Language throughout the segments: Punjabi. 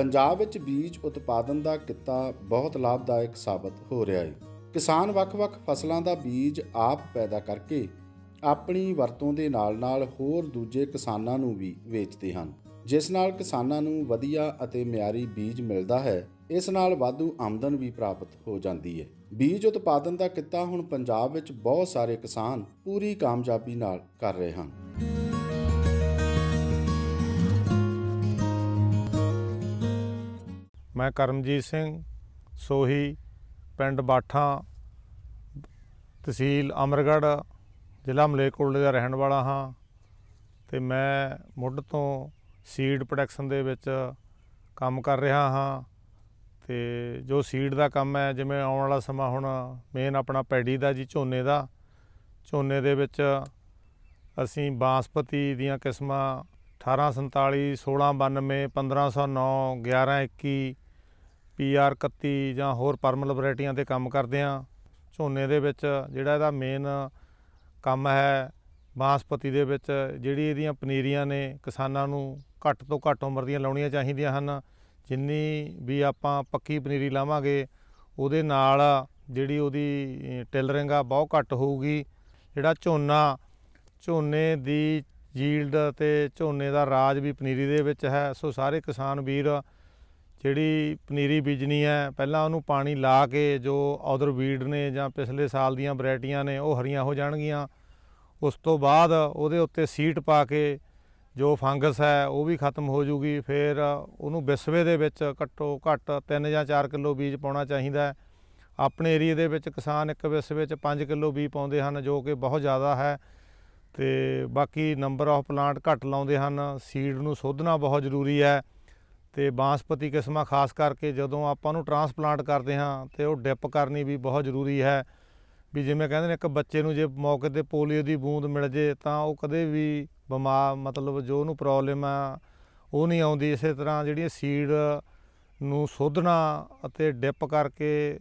ਪੰਜਾਬ ਵਿੱਚ ਬੀਜ ਉਤਪਾਦਨ ਦਾ ਕਿੱਤਾ ਬਹੁਤ ਲਾਭਦਾਇਕ ਸਾਬਤ ਹੋ ਰਿਹਾ ਹੈ ਕਿਸਾਨ ਵੱਖ-ਵੱਖ ਫਸਲਾਂ ਦਾ ਬੀਜ ਆਪ ਪੈਦਾ ਕਰਕੇ ਆਪਣੀ ਵਰਤੋਂ ਦੇ ਨਾਲ-ਨਾਲ ਹੋਰ ਦੂਜੇ ਕਿਸਾਨਾਂ ਨੂੰ ਵੀ ਵੇਚਦੇ ਹਨ। ਜਿਸ ਨਾਲ ਕਿਸਾਨਾਂ ਨੂੰ ਵਧੀਆ ਅਤੇ ਮਿਆਰੀ ਬੀਜ ਮਿਲਦਾ ਹੈ, ਇਸ ਨਾਲ ਵਾਧੂ ਆਮਦਨ ਵੀ ਪ੍ਰਾਪਤ ਹੋ ਜਾਂਦੀ ਹੈ ਬੀਜ ਉਤਪਾਦਨ ਦਾ ਕਿੱਤਾ ਹੁਣ ਪੰਜਾਬ ਵਿੱਚ ਬਹੁਤ ਸਾਰੇ ਕਿਸਾਨ ਪੂਰੀ ਕਾਮਯਾਬੀ ਨਾਲ ਕਰ ਰਹੇ ਹਨ। ਮੈਂ ਕਰਮਜੀਤ ਸਿੰਘ, ਸੋਹੀ, ਪਿੰਡ ਬਾਠਾਂ, ਤਹਿਸੀਲ ਅਮਰਗੜ੍ਹ, ਜ਼ਿਲ੍ਹਾ ਮਲੇਰਕੋਟਲੇ ਦਾ ਰਹਿਣ ਵਾਲਾ ਹਾਂ ਤੇ ਮੈਂ ਮੁੱਢ ਤੋਂ ਸੀਡ ਪ੍ਰੋਡਕਸ਼ਨ ਦੇ ਵਿੱਚ ਕੰਮ ਕਰ ਰਿਹਾ ਹਾਂ ਤੇ ਜੋ ਸੀਡ ਦਾ ਕੰਮ ਹੈ, ਜਿਵੇਂ ਆਉਣ ਵਾਲਾ ਸਮਾਂ ਹੁਣ ਮੇਨ ਆਪਣਾ ਪੈਡੀ ਦਾ ਜੀ, ਝੋਨੇ ਦਾ, ਝੋਨੇ ਦੇ ਵਿੱਚ ਅਸੀਂ ਬਾਸਪਤੀ ਦੀਆਂ ਕਿਸਮਾਂ 1847 1692 1509 1121 ਪੀਆਰ 31 ਜਾਂ ਹੋਰ ਪਰਮਲ ਵੈਰਾਈਟੀਆਂ ਤੇ ਕੰਮ ਕਰਦੇ ਹਾਂ। ਝੋਨੇ ਦੇ ਵਿੱਚ ਜਿਹੜਾ ਇਹਦਾ ਮੇਨ ਕੰਮ ਹੈ, ਬਾਸਪਤੀ ਦੇ ਵਿੱਚ ਜਿਹੜੀ ਇਹਦੀਆਂ ਪਨੀਰੀਆਂ ਨੇ ਕਿਸਾਨਾਂ ਨੂੰ ਘੱਟ ਤੋਂ ਘੱਟ ਉਮਰ ਦੀਆਂ ਲਾਉਣੀਆਂ ਚਾਹੀਦੀਆਂ ਹਨ। ਜਿੰਨੀ ਵੀ ਆਪਾਂ ਪੱਕੀ ਪਨੀਰੀ ਲਾਵਾਂਗੇ, ਉਹਦੇ ਨਾਲ ਜਿਹੜੀ ਉਹਦੀ ਟਿਲਰਿੰਗ ਆ ਬਹੁਤ ਘੱਟ ਹੋਊਗੀ। ਜਿਹੜਾ ਝੋਨਾ, ਝੋਨੇ ਦੀ ਜੀਲਡ ਤੇ ਝੋਨੇ ਦਾ ਰਾਜ ਵੀ ਪਨੀਰੀ ਦੇ ਵਿੱਚ ਹੈ। ਸੋ ਸਾਰੇ ਕਿਸਾਨ ਵੀਰ ਜਿਹੜੀ ਪਨੀਰੀ ਬੀਜਣੀ ਹੈ, ਪਹਿਲਾਂ ਉਹਨੂੰ ਪਾਣੀ ਲਾ ਕੇ ਜੋ ਅਦਰ ਵੀਡ ਨੇ ਜਾਂ ਪਿਛਲੇ ਸਾਲ ਦੀਆਂ ਵੈਰਾਈਟੀਆਂ ਨੇ, ਉਹ ਹਰੀਆਂ ਹੋ ਜਾਣਗੀਆਂ। ਉਸ ਤੋਂ ਬਾਅਦ ਉਹਦੇ ਉੱਤੇ ਸੀਟ ਪਾ ਕੇ ਜੋ ਫੰਗਸ ਹੈ, ਉਹ ਵੀ ਖਤਮ ਹੋ ਜੂਗੀ। ਫਿਰ ਉਹਨੂੰ ਵਿਸਵੇ ਦੇ ਵਿੱਚ ਘੱਟੋ ਘੱਟ 3 ਜਾਂ 4 ਕਿਲੋ ਬੀਜ ਪਾਉਣਾ ਚਾਹੀਦਾ ਹੈ। ਆਪਣੇ ਏਰੀਆ ਦੇ ਵਿੱਚ ਕਿਸਾਨ ਇੱਕ ਵਿਸਵੇ 'ਚ 5 ਕਿਲੋ ਬੀਜ ਪਾਉਂਦੇ ਹਨ, ਜੋ ਕਿ ਬਹੁਤ ਜ਼ਿਆਦਾ ਹੈ। ਤੇ ਬਾਕੀ ਨੰਬਰ ਆਫ ਪਲਾਂਟ ਘੱਟ ਲਾਉਂਦੇ ਹਨ। ਸੀਡ ਨੂੰ ਸੋਧਣਾ ਬਹੁਤ ਜ਼ਰੂਰੀ ਹੈ। ਤੇ ਬਾਂਸਪਤੀ ਕਿਸਮਾਂ ਖਾਸ ਕਰਕੇ ਜਦੋਂ ਆਪਾਂ ਨੂੰ ਟਰਾਂਸਪਲਾਂਟ ਕਰਦੇ ਹਾਂ ਤੇ ਉਹ ਡਿਪ ਕਰਨੀ ਵੀ ਬਹੁਤ ਜ਼ਰੂਰੀ ਹੈ। ਵੀ ਜਿਵੇਂ ਕਹਿੰਦੇ ਨੇ ਇੱਕ ਬੱਚੇ ਨੂੰ ਜੇ ਮੌਕੇ ਤੇ ਪੋਲੀਓ ਦੀ ਬੂੰਦ ਮਿਲ ਜੇ ਤਾਂ ਉਹ ਕਦੇ ਵੀ ਬਿਮਾਰ ਮਤਲਬ ਜੋ ਉਹਨੂੰ ਪ੍ਰੋਬਲਮ ਆ, ਉਹ ਨਹੀਂ ਆਉਂਦੀ। ਇਸੇ ਤਰ੍ਹਾਂ ਜਿਹੜੀਆਂ ਸੀਡ ਨੂੰ ਸੋਧਣਾ ਅਤੇ ਡਿਪ ਕਰਕੇ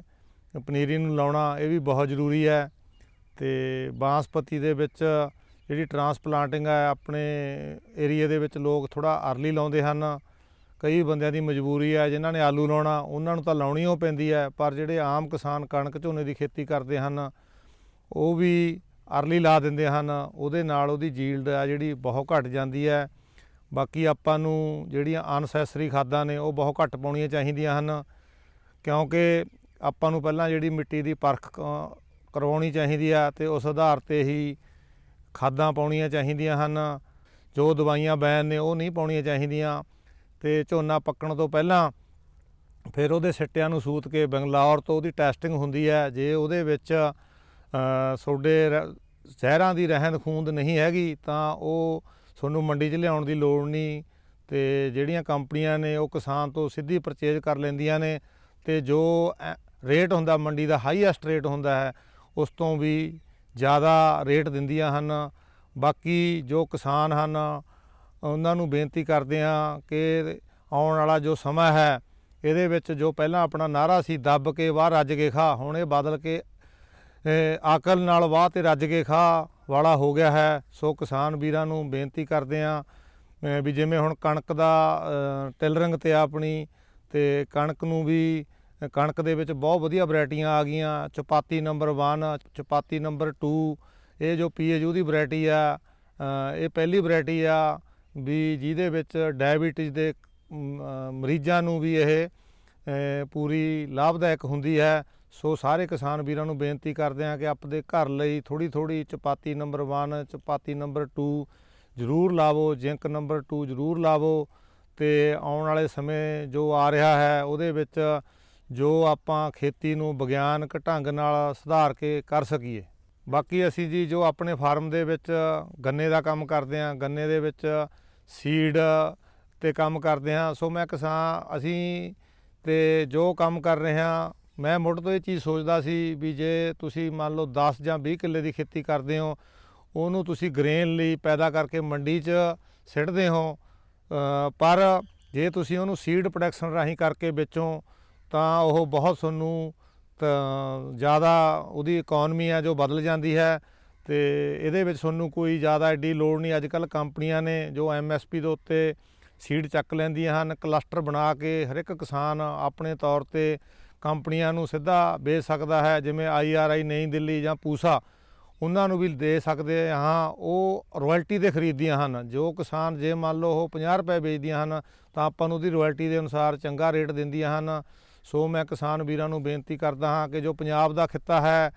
ਪਨੀਰੀ ਨੂੰ ਲਾਉਣਾ ਇਹ ਵੀ ਬਹੁਤ ਜ਼ਰੂਰੀ ਹੈ। ਤੇ ਬਾਂਸਪਤੀ ਦੇ ਵਿੱਚ ਜਿਹੜੀ ਟਰਾਂਸਪਲਾਂਟਿੰਗ ਹੈ, ਆਪਣੇ ਏਰੀਆ ਦੇ ਵਿੱਚ ਲੋਕ ਥੋੜਾ ਅਰਲੀ ਲਾਉਂਦੇ ਹਨ। ਕਈ ਬੰਦਿਆਂ ਦੀ ਮਜਬੂਰੀ ਹੈ, ਜਿਨ੍ਹਾਂ ਨੇ ਆਲੂ ਲਾਉਣਾ, ਉਹਨਾਂ ਨੂੰ ਤਾਂ ਲਾਉਣੀ ਓ ਪੈਂਦੀ ਹੈ, ਪਰ ਜਿਹੜੇ ਆਮ ਕਿਸਾਨ ਕਣਕ ਝੋਨੇ ਦੀ ਖੇਤੀ ਕਰਦੇ ਹਨ, ਉਹ ਵੀ ਅਰਲੀ ਲਾ ਦਿੰਦੇ ਹਨ। ਉਹਦੇ ਨਾਲ ਉਹਦੀ ਜੀਲਡ ਆ ਜਿਹੜੀ ਬਹੁਤ ਘਟ ਜਾਂਦੀ ਹੈ। ਬਾਕੀ ਆਪਾਂ ਨੂੰ ਜਿਹੜੀਆਂ ਅਨਸੈਸਰੀ ਖਾਦਾਂ ਨੇ, ਉਹ ਬਹੁਤ ਘੱਟ ਪਾਉਣੀਆਂ ਚਾਹੀਦੀਆਂ ਹਨ, ਕਿਉਂਕਿ ਆਪਾਂ ਨੂੰ ਪਹਿਲਾਂ ਜਿਹੜੀ ਮਿੱਟੀ ਦੀ ਪਰਖ ਕਰਵਾਉਣੀ ਚਾਹੀਦੀ ਆ ਤੇ ਉਸ ਆਧਾਰ ਤੇ ਹੀ ਖਾਦਾਂ ਪਾਉਣੀਆਂ ਚਾਹੀਦੀਆਂ ਹਨ। ਜੋ ਦਵਾਈਆਂ ਬੈਨ ਨੇ, ਉਹ ਨਹੀਂ ਪਾਉਣੀਆਂ ਚਾਹੀਦੀਆਂ। ਤੇ ਝੋਨਾ ਪੱਕਣ ਤੋਂ ਪਹਿਲਾਂ ਫਿਰ ਉਹਦੇ ਸਿੱਟਿਆਂ ਨੂੰ ਸੂਤ ਕੇ ਬੰਗਲੌਰ ਤੋਂ ਉਹਦੀ ਟੈਸਟਿੰਗ ਹੁੰਦੀ ਹੈ। ਜੇ ਉਹਦੇ ਵਿੱਚ ਅ, ਤੁਹਾਡੇ ਰ- ਜ਼ਹਿਰਾਂ ਦੀ ਰਹਿੰਦ ਖੂੰਦ ਨਹੀਂ ਹੈਗੀ ਤਾਂ ਉਹ ਤੁਹਾਨੂੰ ਮੰਡੀ 'ਚ ਲਿਆਉਣ ਦੀ ਲੋੜ ਨਹੀਂ ਤੇ ਜਿਹੜੀਆਂ ਕੰਪਨੀਆਂ ਨੇ ਉਹ ਕਿਸਾਨ ਤੋਂ ਸਿੱਧੀ ਪਰਚੇਜ ਕਰ ਲੈਂਦੀਆਂ ਨੇ ਤੇ ਜੋ ਐ- ਰੇਟ ਹੁੰਦਾ ਮੰਡੀ ਦਾ ਹਾਈਐਸਟ ਰੇਟ ਹੁੰਦਾ ਹੈ ਉਸ ਤੋਂ ਵੀ ਜ਼ਿਆਦਾ ਰੇਟ ਦਿੰਦੀਆਂ ਹਨ। ਬਾਕੀ ਜੋ ਕਿਸਾਨ ਹਨ ਉਹਨਾਂ ਨੂੰ ਬੇਨਤੀ ਕਰਦੇ ਹਾਂ ਕਿ ਆਉਣ ਵਾਲਾ ਜੋ ਸਮਾਂ ਹੈ ਇਹਦੇ ਵਿੱਚ ਜੋ ਪਹਿਲਾਂ ਆਪਣਾ ਨਾਰਾ ਸੀ ਦੱਬ ਕੇ ਵਾਹ ਰੱਜ ਕੇ ਖਾ ਹੁਣ ਇਹ ਬਦਲ ਕੇ ਆਕਲ ਨਾਲ ਵਾਹ ਤੇ ਰੱਜ ਕੇ ਖਾ ਵਾਲਾ ਹੋ ਗਿਆ ਹੈ। ਸੋ ਕਿਸਾਨ ਵੀਰਾਂ ਨੂੰ ਬੇਨਤੀ ਕਰਦੇ ਹਾਂ ਵੀ ਜਿਵੇਂ ਹੁਣ ਕਣਕ ਦਾ ਅ, ਟਿਲਰਿੰਗ ਤੇ ਆ ਆਪਣੀ ਤੇ ਕਣਕ ਨੂੰ ਵੀ ਕਣਕ ਦੇ ਵਿੱਚ ਬਹੁਤ ਵਧੀਆ ਵੈਰਾਈਟੀਆਂ ਆ ਗਈਆਂ। ਚਪਾਤੀ ਨੰਬਰ 1 ਚਪਾਤੀ ਨੰਬਰ 2 ਇਹ ਜੋ ਪੀਏਯੂ ਦੀ ਵੈਰਾਈਟੀ ਆ ਇਹ ਪਹਿਲੀ ਵੈਰਾਈਟੀ ਆ। ਵੀ ਜਿਹਦੇ ਵਿੱਚ ਡਾਇਬੀਟਿਸ ਦੇ ਮਰੀਜ਼ਾਂ ਨੂੰ ਵੀ ਇਹ ਪੂਰੀ ਲਾਭਦਾਇਕ ਹੁੰਦੀ ਹੈ। ਸੋ ਸਾਰੇ ਕਿਸਾਨ ਵੀਰਾਂ ਨੂੰ ਬੇਨਤੀ ਕਰਦੇ ਹਾਂ ਕਿ ਆਪਣੇ ਘਰ ਲਈ ਥੋੜੀ ਥੋੜੀ ਚਪਾਤੀ ਨੰਬਰ 1 ਚਪਾਤੀ ਨੰਬਰ 2 ਜ਼ਰੂਰ ਲਾਵੋ, ਜਿੰਕ ਨੰਬਰ 2 ਜ਼ਰੂਰ ਲਾਵੋ। ਤੇ ਆਉਣ ਵਾਲੇ ਸਮੇਂ ਜੋ ਆ ਰਿਹਾ ਹੈ, ਉਹਦੇ ਵਿੱਚ ਜੋ ਆਪਾਂ ਖੇਤੀ ਨੂੰ ਵਿਗਿਆਨਕ ਢੰਗ ਨਾਲ ਸੁਧਾਰ ਕੇ ਕਰ ਸਕੀਏ। ਬਾਕੀ ਅਸੀਂ ਜੀ ਜੋ ਆਪਣੇ ਫਾਰਮ ਦੇ ਵਿੱਚ ਗੰਨੇ ਦਾ ਕੰਮ ਕਰਦੇ ਹਾਂ, ਗੰਨੇ ਦੇ ਵਿੱਚ ਸੀਡ ਤੇ ਕੰਮ ਕਰਦੇ ਹਾਂ। ਸੋ ਮੈਂ ਕਿਸਾਨ, ਅਸੀਂ ਤੇ ਜੋ ਕੰਮ ਕਰ ਰਹੇ ਹਾਂ, ਮੈਂ ਮੁੱਢ ਤੋਂ ਇਹ ਚੀਜ਼ ਸੋਚਦਾ ਸੀ ਵੀ ਜੇ ਤੁਸੀਂ ਮੰਨ ਲਓ 10 ਜਾਂ 20 ਕਿੱਲੇ ਦੀ ਖੇਤੀ ਕਰਦੇ ਹੋ, ਉਹਨੂੰ ਤੁਸੀਂ ਗ੍ਰੇਨ ਲਈ ਪੈਦਾ ਕਰਕੇ ਮੰਡੀ 'ਚ ਸਿੱਟਦੇ ਹੋ ਪਰ ਜੇ ਤੁਸੀਂ ਉਹਨੂੰ ਸੀਡ ਪ੍ਰੋਡਕਸ਼ਨ ਰਾਹੀਂ ਕਰਕੇ ਵੇਚੋ, ਤਾਂ ਉਹ ਬਹੁਤ ਤੁਹਾਨੂੰ ਜ਼ਿਆਦਾ ਉਹਦੀ ਇਕਨੋਮੀ ਆ ਜੋ ਬਦਲ ਜਾਂਦੀ ਹੈ ਤੇ ਇਹਦੇ ਵਿੱਚ ਤੁਹਾਨੂੰ ਕੋਈ ਜ਼ਿਆਦਾ ਐਡੀ ਲੋੜ ਨਹੀਂ। ਅੱਜ ਕੱਲ ਕੰਪਨੀਆਂ ਨੇ ਜੋ ਐਮਐਸਪੀ ਦੇ ਉੱਤੇ ਸੀਡ ਚੱਕ ਲੈਂਦੀਆਂ ਹਨ ਕਲਸਟਰ ਬਣਾ ਕੇ ਹਰ ਇੱਕ ਕਿਸਾਨ ਆਪਣੇ ਤੌਰ ਤੇ ਕੰਪਨੀਆਂ ਨੂੰ ਸਿੱਧਾ ਵੇਚ ਸਕਦਾ ਹੈ, ਜਿਵੇਂ ਆਈਆਰਆਈ ਨਈ ਦਿੱਲੀ ਜਾਂ ਪੂਸਾ, ਉਹਨਾਂ ਨੂੰ ਵੀ ਦੇ ਸਕਦੇ ਹਾਂ। ਉਹ ਰਾਇਲਟੀ ਤੇ ਖਰੀਦਦੀਆਂ ਹਨ। ਜੋ ਕਿਸਾਨ ਜੇ ਮੰਨ ਲਓ ਉਹ 50 ਰੁਪਏ ਵੇਚਦੀਆਂ ਹਨ, ਤਾਂ ਆਪਾਂ ਨੂੰ ਉਹਦੀ ਰਾਇਲਟੀ ਦੇ ਅਨੁਸਾਰ ਚੰਗਾ ਰੇਟ ਦਿੰਦੀਆਂ ਹਨ। ਸੋ ਮੈਂ ਕਿਸਾਨ ਵੀਰਾਂ ਨੂੰ ਬੇਨਤੀ ਕਰਦਾ ਹਾਂ ਕਿ ਜੋ ਪੰਜਾਬ ਦਾ ਖਿੱਤਾ ਹੈ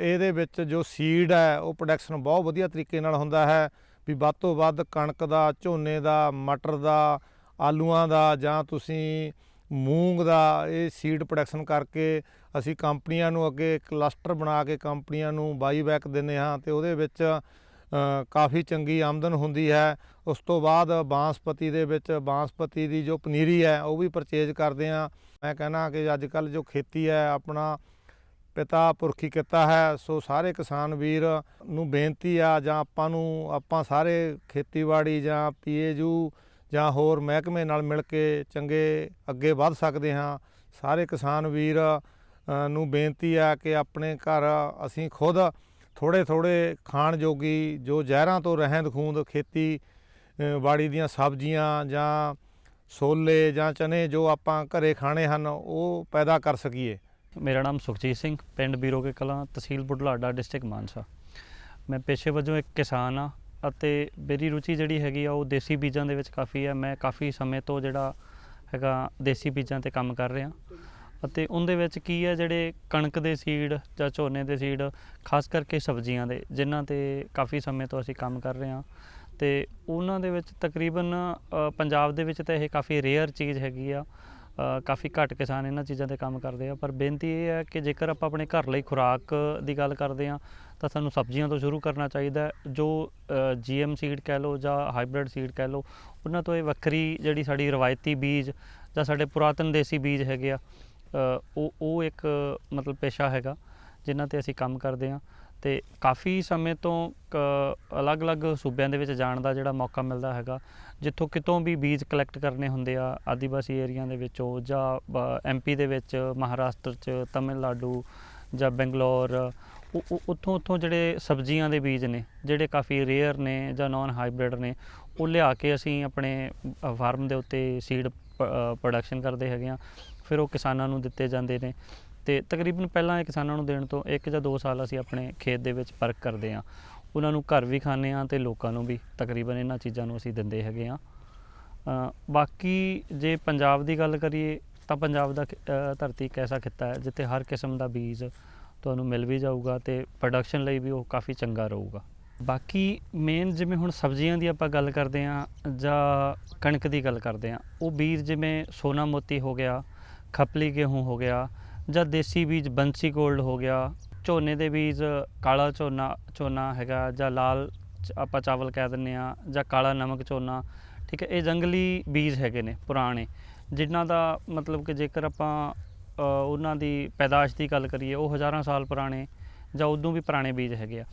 ਇਹਦੇ ਵਿੱਚ ਜੋ ਸੀਡ ਹੈ, ਉਹ ਪ੍ਰੋਡਕਸ਼ਨ ਬਹੁਤ ਵਧੀਆ ਤਰੀਕੇ ਨਾਲ ਹੁੰਦਾ ਹੈ ਵੀ ਵੱਧ ਤੋਂ ਵੱਧ ਕਣਕ ਦਾ, ਝੋਨੇ ਦਾ, ਮਟਰ ਦਾ, ਆਲੂਆਂ ਦਾ ਜਾਂ ਤੁਸੀਂ ਮੂੰਗ ਦਾ ਇਹ ਸੀਡ ਪ੍ਰੋਡਕਸ਼ਨ ਕਰਕੇ ਅਸੀਂ ਕੰਪਨੀਆਂ ਨੂੰ ਅੱਗੇ ਕਲਸਟਰ ਬਣਾ ਕੇ ਕੰਪਨੀਆਂ ਨੂੰ ਬਾਈਬੈਕ ਦਿੰਦੇ ਹਾਂ ਤੇ ਉਹਦੇ ਵਿੱਚ ਕਾਫੀ ਚੰਗੀ ਆਮਦਨ ਹੁੰਦੀ ਹੈ। ਉਸ ਤੋਂ ਬਾਅਦ ਬਾਂਸਪਤੀ ਦੇ ਵਿੱਚ ਬਾਂਸਪਤੀ ਦੀ ਜੋ ਪਨੀਰੀ ਹੈ, ਉਹ ਵੀ ਪਰਚੇਜ ਕਰਦੇ ਹਾਂ। ਮੈਂ ਕਹਿੰਦਾ ਕਿ ਅੱਜ ਕੱਲ ਜੋ ਖੇਤੀ ਹੈ, ਆਪਣਾ ਪਿਤਾ ਪੁਰਖੀ ਕੀਤਾ ਹੈ, ਸੋ ਸਾਰੇ ਕਿਸਾਨ ਵੀਰ ਨੂੰ ਬੇਨਤੀ ਆ, ਜਾਂ ਆਪਾਂ ਨੂੰ, ਆਪਾਂ ਸਾਰੇ ਖੇਤੀਬਾੜੀ ਜਾਂ ਪੀਏਯੂ ਜਾਂ ਹੋਰ ਮਹਿਕਮੇ ਨਾਲ ਮਿਲ ਕੇ ਚੰਗੇ ਅੱਗੇ ਵਧ ਸਕਦੇ ਹਾਂ। ਸਾਰੇ ਕਿਸਾਨ ਵੀਰ ਨੂੰ ਬੇਨਤੀ ਆ ਕਿ ਆਪਣੇ ਘਰ ਅਸੀਂ ਖੁਦ ਥੋੜੇ ਥੋੜੇ ਖਾਣ ਜੋਗੀ ਜੋ ਜ਼ਹਿਰਾਂ ਤੋਂ ਰਹਿੰਦ ਖੂੰਦ ਖੇਤੀ ਬਾੜੀ ਦੀਆਂ ਸਬਜ਼ੀਆਂ ਜਾਂ ਛੋਲੇ ਜਾਂ ਚਨੇ ਜੋ ਆਪਾਂ ਘਰੇ ਖਾਣੇ ਹਨ, ਉਹ ਪੈਦਾ ਕਰ ਸਕੀਏ। ਮੇਰਾ ਨਾਮ ਸੁਖਜੀਤ ਸਿੰਘ, ਪਿੰਡ ਬੀਰੋ ਕੇ ਕਲਾਂ, ਤਹਿਸੀਲ ਬੁਢਲਾਡਾ, ਡਿਸਟ੍ਰਿਕਟ ਮਾਨਸਾ। ਮੈਂ ਪੇਸ਼ੇ ਵਜੋਂ ਇੱਕ ਕਿਸਾਨ ਆ ਅਤੇ ਮੇਰੀ ਰੁਚੀ ਜਿਹੜੀ ਹੈਗੀ ਆ, ਉਹ ਦੇਸੀ ਬੀਜਾਂ ਦੇ ਵਿੱਚ ਕਾਫੀ ਆ ਮੈਂ ਕਾਫੀ ਸਮੇਂ ਤੋਂ ਜਿਹੜਾ ਹੈਗਾ, ਦੇਸੀ ਬੀਜਾਂ ਤੇ ਕੰਮ ਕਰ ਰਿਹਾ। ਅਤੇ ਉਹਦੇ ਵਿੱਚ ਕੀ ਹੈ, ਜਿਹੜੇ ਕਣਕ ਦੇ ਸੀਡ ਜਾਂ ਝੋਨੇ ਦੇ ਸੀਡ ਖਾਸ ਕਰਕੇ ਸਬਜ਼ੀਆਂ ਦੇ, ਜਿਨ੍ਹਾਂ ਤੇ ਕਾਫੀ ਸਮੇਂ ਤੋਂ ਅਸੀਂ ਕੰਮ ਕਰ ਰਹੇ ਹਾਂ। ਤੇ ਉਹਨਾਂ ਦੇ ਵਿੱਚ ਤਕਰੀਬਨ ਪੰਜਾਬ ਦੇ ਵਿੱਚ ਤਾਂ ਇਹ ਕਾਫੀ ਰੇਅਰ ਚੀਜ਼ ਹੈਗੀ ਆ। ਕਾਫੀ ਘੱਟ ਕਿਸਾਨ ਇਹਨਾਂ ਚੀਜ਼ਾਂ ਤੇ ਕੰਮ ਕਰਦੇ ਆ। ਪਰ ਬੇਨਤੀ ਇਹ ਹੈ ਕਿ ਜੇਕਰ ਆਪਾਂ ਆਪਣੇ ਘਰ ਲਈ ਖੁਰਾਕ ਦੀ ਗੱਲ ਕਰਦੇ ਆ, ਤਾਂ ਸਾਨੂੰ ਸਬਜ਼ੀਆਂ ਤੋਂ ਸ਼ੁਰੂ ਕਰਨਾ ਚਾਹੀਦਾ ਹੈ। ਜੋ ਜੀਐਮ ਸੀਡ ਕਹਿ ਲਓ ਜਾਂ ਹਾਈਬ੍ਰਿਡ ਸੀਡ ਕਹਿ ਲਓ, ਉਹਨਾਂ ਤੋਂ ਇਹ ਵੱਖਰੀ ਜਿਹੜੀ ਸਾਡੀ ਰਵਾਇਤੀ ਬੀਜ ਜਾਂ ਸਾਡੇ ਪੁਰਾਤਨ ਦੇਸੀ ਬੀਜ ਹੈਗੇ ਆ ਉਹ ਉਹ ਇੱਕ ਮਤਲਬ ਪੇਸ਼ਾ ਹੈਗਾ। ਜਿਨ੍ਹਾਂ ਤੇ ਅਸੀਂ ਕੰਮ ਕਰਦੇ ਹਾਂ ਤੇ ਕਾਫੀ ਸਮੇਂ ਤੋਂ ਕ- ਅਲੱਗ-ਅਲੱਗ ਸੂਬਿਆਂ ਦੇ ਵਿੱਚ ਜਾਣ ਦਾ ਜਿਹੜਾ ਮੌਕਾ ਮਿਲਦਾ ਹੈਗਾ, ਜਿੱਥੋਂ ਕਿਤੋਂ ਵੀ ਬੀਜ ਕਲੈਕਟ ਕਰਨੇ ਹੁੰਦੇ ਆ, ਆਦੀਵਾਸੀ ਏਰੀਆ ਦੇ ਵਿੱਚੋਂ ਜਾਂ ਐਮਪੀ ਦੇ ਵਿੱਚ ਮਹਾਰਾਸ਼ਟਰ ਚ, ਤਮਿਲਨਾਡੂ ਜਾਂ ਬੰਗਲੌਰ ਉੱਥੋਂ ਉੱਥੋਂ ਜਿਹੜੇ ਸਬਜ਼ੀਆਂ ਦੇ ਬੀਜ ਨੇ, ਜਿਹੜੇ ਕਾਫੀ ਰੇਅਰ ਨੇ ਜਾਂ ਨਾਨ ਹਾਈਬ੍ਰਿਡ ਨੇ, ਉਹ ਲਿਆ ਕੇ ਅਸੀਂ ਆਪਣੇ ਫਾਰਮ ਦੇ ਉੱਤੇ ਸੀਡ ਪ੍ਰੋਡਕਸ਼ਨ ਕਰਦੇ ਹੈਗੇ ਆ ਫਿਰ ਉਹ ਕਿਸਾਨਾਂ ਨੂੰ ਦਿੱਤੇ ਜਾਂਦੇ ਨੇ। ਤੇ ਤਕਰੀਬਨ ਪਹਿਲਾਂ ਇਹ ਕਿਸਾਨਾਂ ਨੂੰ ਦੇਣ ਤੋਂ ਇੱਕ ਜਾਂ ਦੋ ਸਾਲ ਅਸੀਂ ਆਪਣੇ ਖੇਤ ਦੇ ਵਿੱਚ ਪਰਖ ਕਰਦੇ ਆ ਉਹਨਾਂ ਨੂੰ ਘਰ ਵੀ ਖਾਂਦੇ ਆ ਤੇ ਲੋਕਾਂ ਨੂੰ ਵੀ ਤਕਰੀਬਨ ਇਹਨਾਂ ਚੀਜ਼ਾਂ ਨੂੰ ਅਸੀਂ ਦਿੰਦੇ ਹੈਗੇ ਆ ਬਾਕੀ ਜੇ ਪੰਜਾਬ ਦੀ ਗੱਲ ਕਰੀਏ ਤਾਂ ਪੰਜਾਬ ਦਾ ਖ- ਧਰਤੀ ਇੱਕ ਐਸਾ ਖਿੱਤਾ ਹੈ ਜਿੱਥੇ ਹਰ ਕਿਸਮ ਦਾ ਬੀਜ ਤੁਹਾਨੂੰ ਮਿਲ ਵੀ ਜਾਊਗਾ ਤੇ ਪ੍ਰੋਡਕਸ਼ਨ ਲਈ ਵੀ ਉਹ ਕਾਫੀ ਚੰਗਾ ਰਹੂਗਾ। ਬਾਕੀ ਮੇਨ ਜਿਵੇਂ ਹੁਣ ਸਬਜ਼ੀਆਂ ਦੀ ਆਪਾਂ ਗੱਲ ਕਰਦੇ ਆ ਜਾਂ ਕਣਕ ਦੀ ਗੱਲ ਕਰਦੇ ਆ ਉਹ ਬੀਜ ਜਿਵੇਂ ਸੋਨਾ ਮੋਤੀ ਹੋ ਗਿਆ, ਖਪਲੀ, ਗੇਹੂੰ ਹੋ ਗਿਆ ਜਾਂ ਦੇਸੀ ਬੀਜ ਬੰਸੀ ਗੋਲਡ ਹੋ ਗਿਆ, ਝੋਨੇ ਦੇ ਬੀਜ ਕਾਲਾ ਝੋਨਾ ਝੋਨਾ ਹੈਗਾ ਜਾਂ ਲਾਲ ਚ- ਆਪਾਂ ਚਾਵਲ ਕਹਿ ਦਿੰਦੇ ਆ ਜਾਂ ਕਾਲਾ ਨਮਕ ਝੋਨਾ, ਠੀਕ ਹੈ, ਇਹ ਜੰਗਲੀ ਬੀਜ ਹੈਗੇ ਨੇ, ਪੁਰਾਣੇ, ਜਿਨ੍ਹਾਂ ਦਾ ਮਤਲਬ ਕਿ ਜੇਕਰ ਆਪਾਂ ਉਹਨਾਂ ਦੀ ਪੈਦਾਸ਼ ਦੀ ਗੱਲ ਕਰੀਏ, ਉਹ ਹਜ਼ਾਰਾਂ ਸਾਲ ਪੁਰਾਣੇ ਜਾਂ ਉਦੋਂ ਵੀ ਪੁਰਾਣੇ ਬੀਜ ਹੈਗੇ ਆ।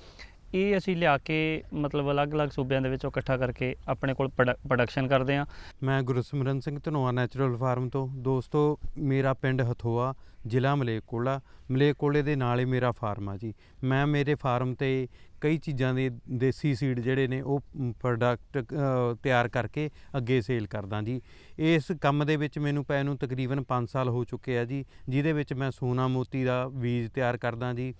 ਇਹ ਅਸੀਂ ਲਿਆ ਕੇ ਮਤਲਬ ਅਲੱਗ-ਅਲੱਗ ਸੂਬਿਆਂ ਦੇ ਵਿੱਚੋਂ ਇਕੱਠਾ ਕਰਕੇ ਆਪਣੇ ਕੋਲ ਪ੍ਰੋਡਕਸ਼ਨ ਕਰਦੇ ਆ ਮੈਂ ਗੁਰਸਿਮਰਨ ਸਿੰਘ ਧਨੋਆ ਨੈਚੁਰਲ ਫਾਰਮ ਤੋਂ। ਦੋਸਤੋ, ਮੇਰਾ ਪਿੰਡ ਹਥੋਆ, ਜ਼ਿਲ੍ਹਾ ਮਲੇਰਕੋਟਲਾ। ਮਲੇਕੋਲੇ ਦੇ ਨਾਲ ਹੀ ਮੇਰਾ ਫਾਰਮ ਆ ਜੀ। ਮੈਂ ਮੇਰੇ ਫਾਰਮ ਤੇ ਕਈ ਚੀਜ਼ਾਂ ਦੇ ਦੇਸੀ ਸੀਡ ਜਿਹੜੇ ਨੇ, ਉਹ ਪ੍ਰੋਡਕਟ ਤਿਆਰ ਕਰਕੇ ਅੱਗੇ ਸੇਲ ਕਰਦਾ ਜੀ। ਇਸ ਕੰਮ ਦੇ ਵਿੱਚ ਮੈਨੂੰ ਪੈ ਨੂੰ ਤਕਰੀਬਨ 5 ਸਾਲ ਹੋ ਚੁੱਕੇ ਆ ਜੀ, ਜਿਹਦੇ ਵਿੱਚ ਮੈਂ ਸੋਨਾ ਮੋਤੀ ਦਾ ਬੀਜ ਤਿਆਰ ਕਰਦਾ ਜੀ।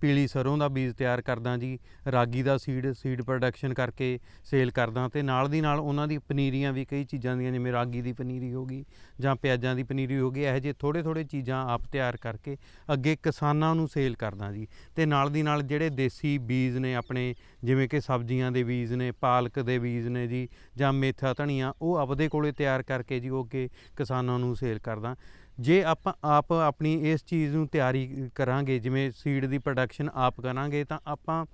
ਪੀਲੀ ਸਰੋਂ ਦਾ ਬੀਜ ਤਿਆਰ ਕਰਦਾ ਜੀ, ਰਾਗੀ ਦਾ ਸੀਡ ਸੀਡ ਪ੍ਰੋਡਕਸ਼ਨ ਕਰਕੇ ਸੇਲ ਕਰਦਾ ਤੇ ਨਾਲ ਦੀ ਨਾਲ ਉਹਨਾਂ ਦੀ ਪਨੀਰੀਆਂ ਵੀ ਕਈ ਚੀਜ਼ਾਂ ਦੀਆਂ, ਜਿਵੇਂ ਰਾਗੀ ਦੀ ਪਨੀਰੀ ਹੋ ਗਈ ਜਾਂ ਪਿਆਜ਼ਾਂ ਦੀ ਪਨੀਰੀ ਹੋ ਗਈ, ਇਹੋ ਜਿਹੇ ਥੋੜੇ ਥੋੜੇ ਚੀਜ਼ਾਂ ਆਪ ਤਿਆਰ ਕਰਕੇ ਅੱਗੇ ਕਿਸਾਨਾਂ ਨੂੰ ਸੇਲ ਕਰਦਾ ਜੀ। ਤੇ ਨਾਲ ਦੀ ਨਾਲ ਜਿਹੜੇ ਦੇਸੀ ਬੀਜ ਨੇ ਆਪਣੇ, ਜਿਵੇਂ ਕਿ ਸਬਜ਼ੀਆਂ ਦੇ ਬੀਜ ਨੇ, ਪਾਲਕ ਦੇ ਬੀਜ ਨੇ ਜੀ ਜਾਂ ਮੇਥਾ, ਧਨੀਆ, ਉਹ ਆਪਦੇ ਕੋਲੇ ਤਿਆਰ ਕਰਕੇ ਜੀ ਉਹ ਅੱਗੇ ਕਿਸਾਨਾਂ ਨੂੰ ਸੇਲ ਕਰਦਾ। ਜੇ ਆਪਾਂ ਆਪ ਆਪਣੀ ਇਸ ਚੀਜ਼ ਨੂੰ ਤਿਆਰੀ ਕਰਾਂਗੇ, ਜਿਵੇਂ ਸੀਡ ਦੀ ਪ੍ਰੋਡਕਸ਼ਨ ਆਪ ਕਰਾਂਗੇ, ਤਾਂ ਆਪਾਂ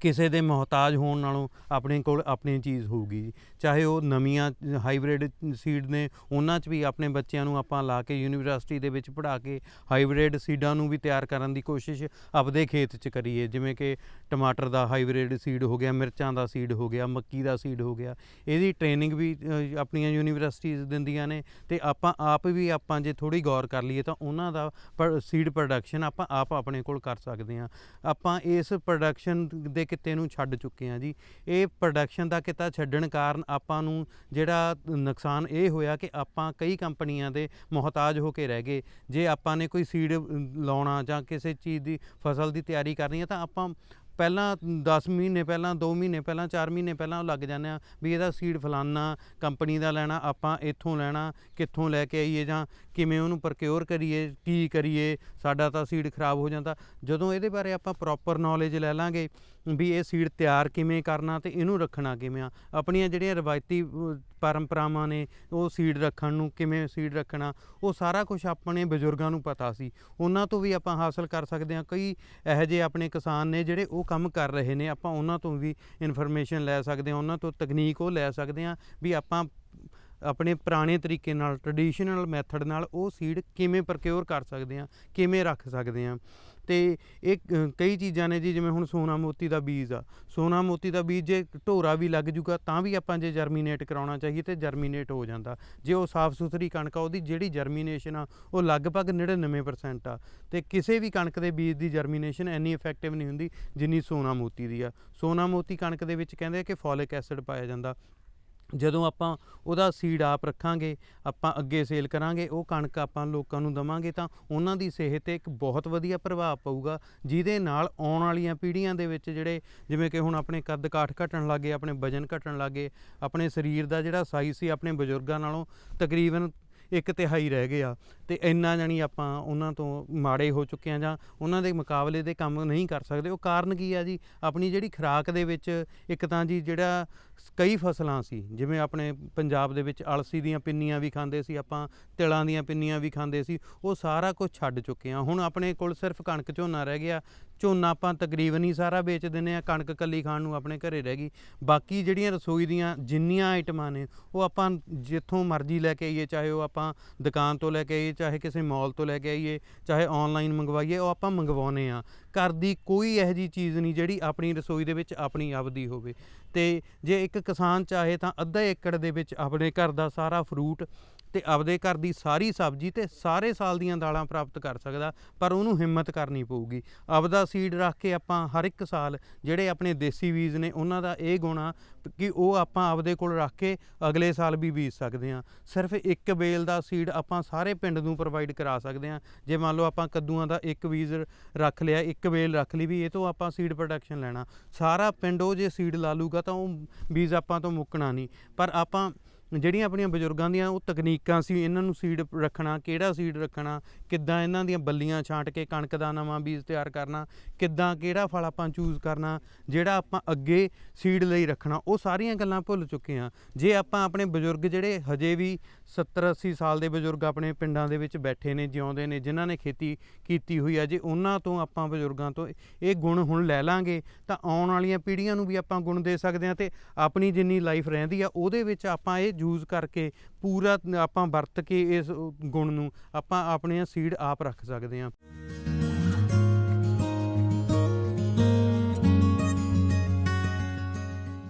ਕਿਸੇ ਦੇ ਮੁਹਤਾਜ ਹੋਣ ਨਾਲੋਂ ਆਪਣੇ ਕੋਲ ਆਪਣੀ ਚੀਜ਼ ਹੋਊਗੀ ਜੀ। ਚਾਹੇ ਉਹ ਨਵੀਆਂ ਹਾਈਬ੍ਰਿਡ ਸੀਡ ਨੇ, ਉਹਨਾਂ 'ਚ ਵੀ ਆਪਣੇ ਬੱਚਿਆਂ ਨੂੰ ਆਪਾਂ ਲਾ ਕੇ ਯੂਨੀਵਰਸਿਟੀ ਦੇ ਵਿੱਚ ਪੜ੍ਹਾ ਕੇ ਹਾਈਬ੍ਰਿਡ ਸੀਡਾਂ ਨੂੰ ਵੀ ਤਿਆਰ ਕਰਨ ਦੀ ਕੋਸ਼ਿਸ਼ ਆਪਦੇ ਖੇਤ 'ਚ ਕਰੀਏ। ਜਿਵੇਂ ਕਿ ਟਮਾਟਰ ਦਾ ਹਾਈਬ੍ਰਿਡ ਸੀਡ ਹੋ ਗਿਆ, ਮਿਰਚਾਂ ਦਾ ਸੀਡ ਹੋ ਗਿਆ, ਮੱਕੀ ਦਾ ਸੀਡ ਹੋ ਗਿਆ। ਇਹਦੀ ਟ੍ਰੇਨਿੰਗ ਵੀ ਆਪਣੀਆਂ ਯੂਨੀਵਰਸਿਟੀਜ਼ ਦਿੰਦੀਆਂ ਨੇ ਤੇ ਆਪਾਂ ਆਪ ਵੀ ਆਪਾਂ ਜੇ ਥੋੜੀ ਗੌਰ ਕਰ ਲਈਏ ਤਾਂ ਉਹਨਾਂ ਦਾ ਸੀਡ ਪ੍ਰੋਡਕਸ਼ਨ ਆਪਾਂ ਆਪ ਆਪਣੇ ਕੋਲ ਕਰ ਸਕਦੇ ਹਾਂ। ਆਪਾਂ ਇਸ ਪ੍ਰੋਡਕਸ਼ਨ ਦੇ ਕਿੱਤੇ ਨੂੰ ਛੱਡ ਚੁੱਕੇ ਹਾਂ ਜੀ। ਇਹ ਪ੍ਰੋਡਕਸ਼ਨ ਦਾ ਕਿੱਤਾ ਛੱਡਣ ਕਾਰਨ ਆਪਾਂ ਨੂੰ ਜਿਹੜਾ ਨੁਕਸਾਨ ਇਹ ਹੋਇਆ ਕਿ ਆਪਾਂ ਕਈ ਕੰਪਨੀਆਂ ਦੇ ਮੁਹਤਾਜ ਹੋ ਕੇ ਰਹਿ ਗਏ। ਜੇ ਆਪਾਂ ਨੇ ਕੋਈ ਸੀਡ ਲਾਉਣਾ ਜਾਂ ਕਿਸੇ ਚੀਜ਼ ਦੀ, ਫਸਲ ਦੀ ਤਿਆਰੀ ਕਰਨੀ ਹੈ ਤਾਂ ਆਪਾਂ ਪਹਿਲਾਂ 10 ਮਹੀਨੇ ਪਹਿਲਾਂ 2 ਮਹੀਨੇ ਪਹਿਲਾਂ 4 ਮਹੀਨੇ ਪਹਿਲਾਂ ਲੱਗ ਜਾਂਦੇ ਆ ਵੀ ਇਹਦਾ ਸੀਡ ਫਲਾਨਾ ਕੰਪਨੀ ਦਾ ਲੈਣਾ, ਆਪਾਂ ਇੱਥੋਂ ਲੈਣਾ, ਕਿੱਥੋਂ ਲੈ ਕੇ ਆਈਏ ਜਾਂ ਕਿਵੇਂ ਉਹਨੂੰ ਪ੍ਰਕਿਉਰ ਕਰੀਏ, ਕੀ ਕਰੀਏ, ਸਾਡਾ ਤਾਂ ਸੀਡ ਖਰਾਬ ਹੋ ਜਾਂਦਾ। ਜਦੋਂ ਇਹਦੇ ਬਾਰੇ ਆਪਾਂ ਪ੍ਰੋਪਰ ਨੌਲੇਜ ਲੈ ਲਾਂਗੇ ਵੀ ਇਹ ਸੀਡ ਤਿਆਰ ਕਿਵੇਂ ਕਰਨਾ ਤੇ ਇਹਨੂੰ ਰੱਖਣਾ ਕਿਵੇਂ ਆ? ਆਪਣੀਆਂ ਜਿਹੜੀਆਂ ਰਵਾਇਤੀ ਪਰੰਪਰਾਵਾਂ ਨੇ, ਉਹ ਸੀਡ ਰੱਖਣ ਨੂੰ ਕਿਵੇਂ ਸੀਡ ਰੱਖਣਾ? ਉਹ ਸਾਰਾ ਕੁਝ ਆਪਣੇ ਬਜ਼ੁਰਗਾਂ ਨੂੰ ਪਤਾ ਸੀ। ਉਹਨਾਂ ਤੋਂ ਵੀ ਆਪਾਂ ਹਾਸਲ ਕਰ ਸਕਦੇ ਹਾਂ। ਕਈ ਇਹੋ ਜਿਹੇ ਆਪਣੇ ਕਿਸਾਨ ਨੇ ਜਿਹੜੇ ਉਹ ਕੰਮ ਕਰ ਰਹੇ ਨੇ। ਆਪਾਂ ਉਹਨਾਂ ਤੋਂ ਵੀ ਇਨਫੋਰਮੇਸ਼ਨ ਲੈ ਸਕਦੇ ਹਾਂ। ਉਹਨਾਂ ਤੋਂ ਤਕਨੀਕ ਉਹ ਲੈ ਸਕਦੇ ਹਾਂ ਵੀ ਆਪਾਂ ਆਪਣੇ ਪੁਰਾਣੇ ਤਰੀਕੇ ਨਾਲ ਟ੍ਰੈਡੀਸ਼ਨਲ ਮੈਥਡ ਨਾਲ ਉਹ ਸੀਡ ਕਿਵੇਂ ਪ੍ਰਕਿਉਰ ਕਰ ਸਕਦੇ ਹਾਂ, ਕਿਵੇਂ ਰੱਖ ਸਕਦੇ ਹਾਂ। ਤੇ ਇਹ ਅ, ਕਈ ਚੀਜ਼ਾਂ ਨੇ ਜੀ ਜਿਵੇਂ ਹੁਣ ਸੋਨਾ ਮੋਤੀ ਦਾ ਬੀਜ ਆ। ਸੋਨਾ ਮੋਤੀ ਦਾ ਬੀਜ ਜੇ ਢੋਰਾ ਵੀ ਲੱਗ ਜੂਗਾ ਤਾਂ ਵੀ ਆਪਾਂ ਜੇ ਜਰਮੀਨੇਟ ਕਰਾਉਣਾ ਚਾਹੀਏ ਤੇ ਜਰਮੀਨੇਟ ਹੋ ਜਾਂਦਾ। ਜੇ ਉਹ ਸਾਫ਼ ਸੁਥਰੀ ਕਣਕ ਆ ਉਹਦੀ ਜਿਹੜੀ ਜਰਮੀਨੇਸ਼ਨ ਆ ਉਹ ਲਗਭਗ 99% ਆ। ਤੇ ਕਿਸੇ ਵੀ ਕਣਕ ਦੇ ਬੀਜ ਦੀ ਜਰਮੀਨੇਸ਼ਨ ਇੰਨੀ ਇਫੈਕਟਿਵ ਨਹੀਂ ਹੁੰਦੀ ਜਿੰਨੀ ਸੋਨਾ ਮੋਤੀ ਦੀ ਆ। ਸੋਨਾ ਮੋਤੀ ਕਣਕ ਦੇ ਵਿੱਚ ਕਹਿੰਦੇ ਆ ਕਿ ਫੋਲਿਕ ਐਸਿਡ ਪਾਇਆ ਜਾਂਦਾ। ਜਦੋਂ ਆਪਾਂ ਉਹਦਾ ਸੀਡ ਆਪ ਰੱਖਾਂਗੇ, ਆਪਾਂ ਅੱਗੇ ਸੇਲ ਕਰਾਂਗੇ, ਉਹ ਕਣਕ ਆਪਾਂ ਲੋਕਾਂ ਨੂੰ ਦਵਾਂਗੇ, ਤਾਂ ਉਹਨਾਂ ਦੀ ਸਿਹਤ ਤੇ ਇੱਕ ਬਹੁਤ ਵਧੀਆ ਪ੍ਰਭਾਵ ਪਊਗਾ, ਜਿਹਦੇ ਨਾਲ ਆਉਣ ਵਾਲੀਆਂ ਪੀੜ੍ਹੀਆਂ ਦੇ ਵਿੱਚ ਜਿਹੜੇ ਜਿਵੇਂ ਕਿ ਹੁਣ ਆਪਣੇ ਕੱਦ ਕਾਠ ਘਟਣ ਲੱਗੇ ਆਪਣੇ ਵਜਨ ਘਟਣ ਲੱਗੇ ਆਪਣੇ ਸਰੀਰ ਦਾ ਜਿਹੜਾ ਸਾਈਜ਼ ਸੀ, ਆਪਣੇ ਬਜ਼ੁਰਗਾਂ ਨਾਲੋਂ ਤਕਰੀਬਨ ਇੱਕ ਤਿਹਾਈ ਰਹਿ ਗਏ ਆ। ਤੇ ਇੰਨਾ ਜਾਣੀ ਆਪਾਂ ਉਹਨਾਂ ਤੋਂ ਮਾੜੇ ਹੋ ਚੁੱਕੇ ਆ ਜਾਂ ਉਹਨਾਂ ਦੇ ਮੁਕਾਬਲੇ ਦੇ ਕੰਮ ਨਹੀਂ ਕਰ ਸਕਦੇ, ਉਹ ਕਾਰਨ ਕੀ ਆ ਜੀ? ਆਪਣੀ ਜਿਹੜੀ ਖੁਰਾਕ ਦੇ ਵਿੱਚ ਇੱਕ ਤਾਂ ਜੀ ਜਿਹੜਾ ਕਈ ਫਸਲਾਂ ਸੀ, ਜਿਵੇਂ ਆਪਣੇ ਪੰਜਾਬ ਦੇ ਵਿੱਚ ਅਲਸੀ ਦੀਆਂ ਪਿੰਨੀਆਂ ਵੀ ਖਾਂਦੇ ਸੀ, ਆਪਾਂ ਤਿਲਾਂ ਦੀਆਂ ਪਿੰਨੀਆਂ ਵੀ ਖਾਂਦੇ ਸੀ, ਉਹ ਸਾਰਾ ਕੁਝ ਛੱਡ ਚੁੱਕੇ ਆ। ਹੁਣ ਆਪਣੇ ਕੋਲ ਸਿਰਫ ਕਣਕ ਝੋਨਾ ਰਹਿ ਗਿਆ ਝੋਨਾ ਆਪਾਂ ਤਕਰੀਬਨ ਹੀ ਸਾਰਾ ਵੇਚ ਦਿੰਦੇ ਆ ਕਣਕ ਕੱਲੀ ਖਾਣ ਨੂੰ ਆਪਣੇ ਘਰੇ ਰਹਿ ਗਈ। ਬਾਕੀ ਜਿਹੜੀਆਂ ਰਸੋਈ ਦੀਆਂ ਜਿੰਨੀਆਂ ਆਈਟਮਾਂ ਨੇ, ਉਹ ਆਪਾਂ ਜਿੱਥੋਂ ਮਰਜ਼ੀ ਲੈ ਕੇ ਆਈਏ, ਚਾਹੇ ਉਹ ਆਪਾਂ ਦੁਕਾਨ ਤੋਂ ਲੈ ਕੇ ਆਈਏ, ਚਾਹੇ ਕਿਸੇ ਮਾਲ ਤੋਂ ਲੈ ਕੇ ਆਈਏ, ਚਾਹੇ ਆਨਲਾਈਨ ਮੰਗਵਾਈਏ, ਉਹ ਆਪਾਂ ਮੰਗਵਾਉਨੇ ਆ ਘਰ ਦੀ ਕੋਈ ਇਹੋ ਜੀ ਚੀਜ਼ ਨਹੀਂ ਜਿਹੜੀ ਆਪਣੀ ਰਸੋਈ ਦੇ ਵਿੱਚ ਆਪਣੀ ਆਪਦੀ ਹੋਵੇ। ਤੇ ਜੇ ਇੱਕ ਕਿਸਾਨ ਚਾਹੇ ਤਾਂ ਅੱਧਾ ਏਕੜ ਦੇ ਵਿੱਚ ਆਪਣੇ ਘਰ ਦਾ ਸਾਰਾ ਫਰੂਟ ਤੇ ਆਪਦੇ ਘਰ ਦੀ ਸਾਰੀ ਸਬਜ਼ੀ ਤੇ ਸਾਰੇ ਸਾਲ ਦੀਆਂ ਦਾਲਾਂ ਪ੍ਰਾਪਤ ਕਰ ਸਕਦਾ, ਪਰ ਉਹਨੂੰ ਹਿੰਮਤ ਕਰਨੀ ਪਊਗੀ। ਆਪਦਾ ਸੀਡ ਰੱਖ ਕੇ ਆਪਾਂ ਹਰ ਇੱਕ ਸਾਲ ਜਿਹੜੇ ਆਪਣੇ ਦੇਸੀ ਬੀਜ ਨੇ, ਉਹਨਾਂ ਦਾ ਇਹ ਗੁਣਾ ਕਿ ਉਹ ਆਪਾਂ ਆਪਦੇ ਕੋਲ ਰੱਖ ਕੇ ਅਗਲੇ ਸਾਲ ਵੀ ਬੀਜ ਸਕਦੇ ਹਾਂ। ਸਿਰਫ ਇੱਕ ਬੇਲ ਦਾ ਸੀਡ ਆਪਾਂ ਸਾਰੇ ਪਿੰਡ ਨੂੰ ਪ੍ਰੋਵਾਈਡ ਕਰਾ ਸਕਦੇ ਹਾਂ। ਜੇ ਮੰਨ ਲਓ ਆਪਾਂ ਕੱਦੂਆਂ ਦਾ ਇੱਕ ਬੀਜ ਰੱਖ ਲਿਆ, ਇੱਕ ਬੇਲ ਰੱਖ ਲਈ ਵੀ ਇਹ ਤੋਂ ਆਪਾਂ ਸੀਡ ਪ੍ਰੋਡਕਸ਼ਨ ਲੈਣਾ। ਸਾਰਾ ਪਿੰਡ ਉਹ ਜੇ ਸੀਡ ਲਾ ਲੂਗਾ ਤਾਂ ਉਹ ਬੀਜ ਆਪਾਂ ਤੋਂ ਮੁੱਕਣਾ ਨਹੀਂ। ਪਰ ਆਪਾਂ ਜਿਹੜੀਆਂ ਆਪਣੀਆਂ ਬਜ਼ੁਰਗਾਂ ਦੀਆਂ ਉਹ ਤਕਨੀਕਾਂ ਸੀ, ਇਹਨਾਂ ਨੂੰ ਸੀਡ ਰੱਖਣਾ, ਕਿਹੜਾ ਸੀਡ ਰੱਖਣਾ, ਕਿੱਦਾਂ ਇਹਨਾਂ ਦੀਆਂ ਬੱਲੀਆਂ ਛਾਂਟ ਕੇ ਕਣਕ ਦਾ ਨਵਾਂ ਬੀਜ ਤਿਆਰ ਕਰਨਾ, ਕਿੱਦਾਂ ਕਿਹੜਾ ਫਲ ਆਪਾਂ ਚੂਜ਼ ਕਰਨਾ, ਜਿਹੜਾ ਆਪਾਂ ਅੱਗੇ ਸੀਡ ਲਈ ਰੱਖਣਾ, ਉਹ ਸਾਰੀਆਂ ਗੱਲਾਂ ਭੁੱਲ ਚੁੱਕੇ ਹਾਂ। ਜੇ ਆਪਾਂ ਆਪਣੇ ਬਜ਼ੁਰਗ ਜਿਹੜੇ ਹਜੇ ਵੀ 70 80 ਸਾਲ ਦੇ ਬਜ਼ੁਰਗ ਆਪਣੇ ਪਿੰਡਾਂ ਦੇ ਵਿੱਚ ਬੈਠੇ ਨੇ, ਜਿਉਂਦੇ ਨੇ, ਜਿਨ੍ਹਾਂ ਨੇ ਖੇਤੀ ਕੀਤੀ ਹੋਈ ਆ। ਜੇ ਉਹਨਾਂ ਤੋਂ ਆਪਾਂ ਬਜ਼ੁਰਗਾਂ ਤੋਂ ਇਹ ਗੁਣ ਹੁਣ ਲੈ ਲਾਂਗੇ, ਤਾਂ ਆਉਣ ਵਾਲੀਆਂ ਪੀੜ੍ਹੀਆਂ ਨੂੰ ਵੀ ਆਪਾਂ ਗੁਣ ਦੇ ਸਕਦੇ ਹਾਂ ਤੇ ਆਪਣੀ ਜਿੰਨੀ ਲਾਈਫ ਰਹਿੰਦੀ ਆ, ਉਹਦੇ ਵਿੱਚ ਆਪਾਂ ਇਹ ਯੂਜ਼ ਕਰਕੇ ਪੂਰਾ ਆਪਾਂ ਵਰਤ ਕੇ ਇਸ ਗੁਣ ਨੂੰ ਆਪਾਂ ਆਪਣੀਆਂ ਸੀਡ ਆਪ ਰੱਖ ਸਕਦੇ ਹਾਂ।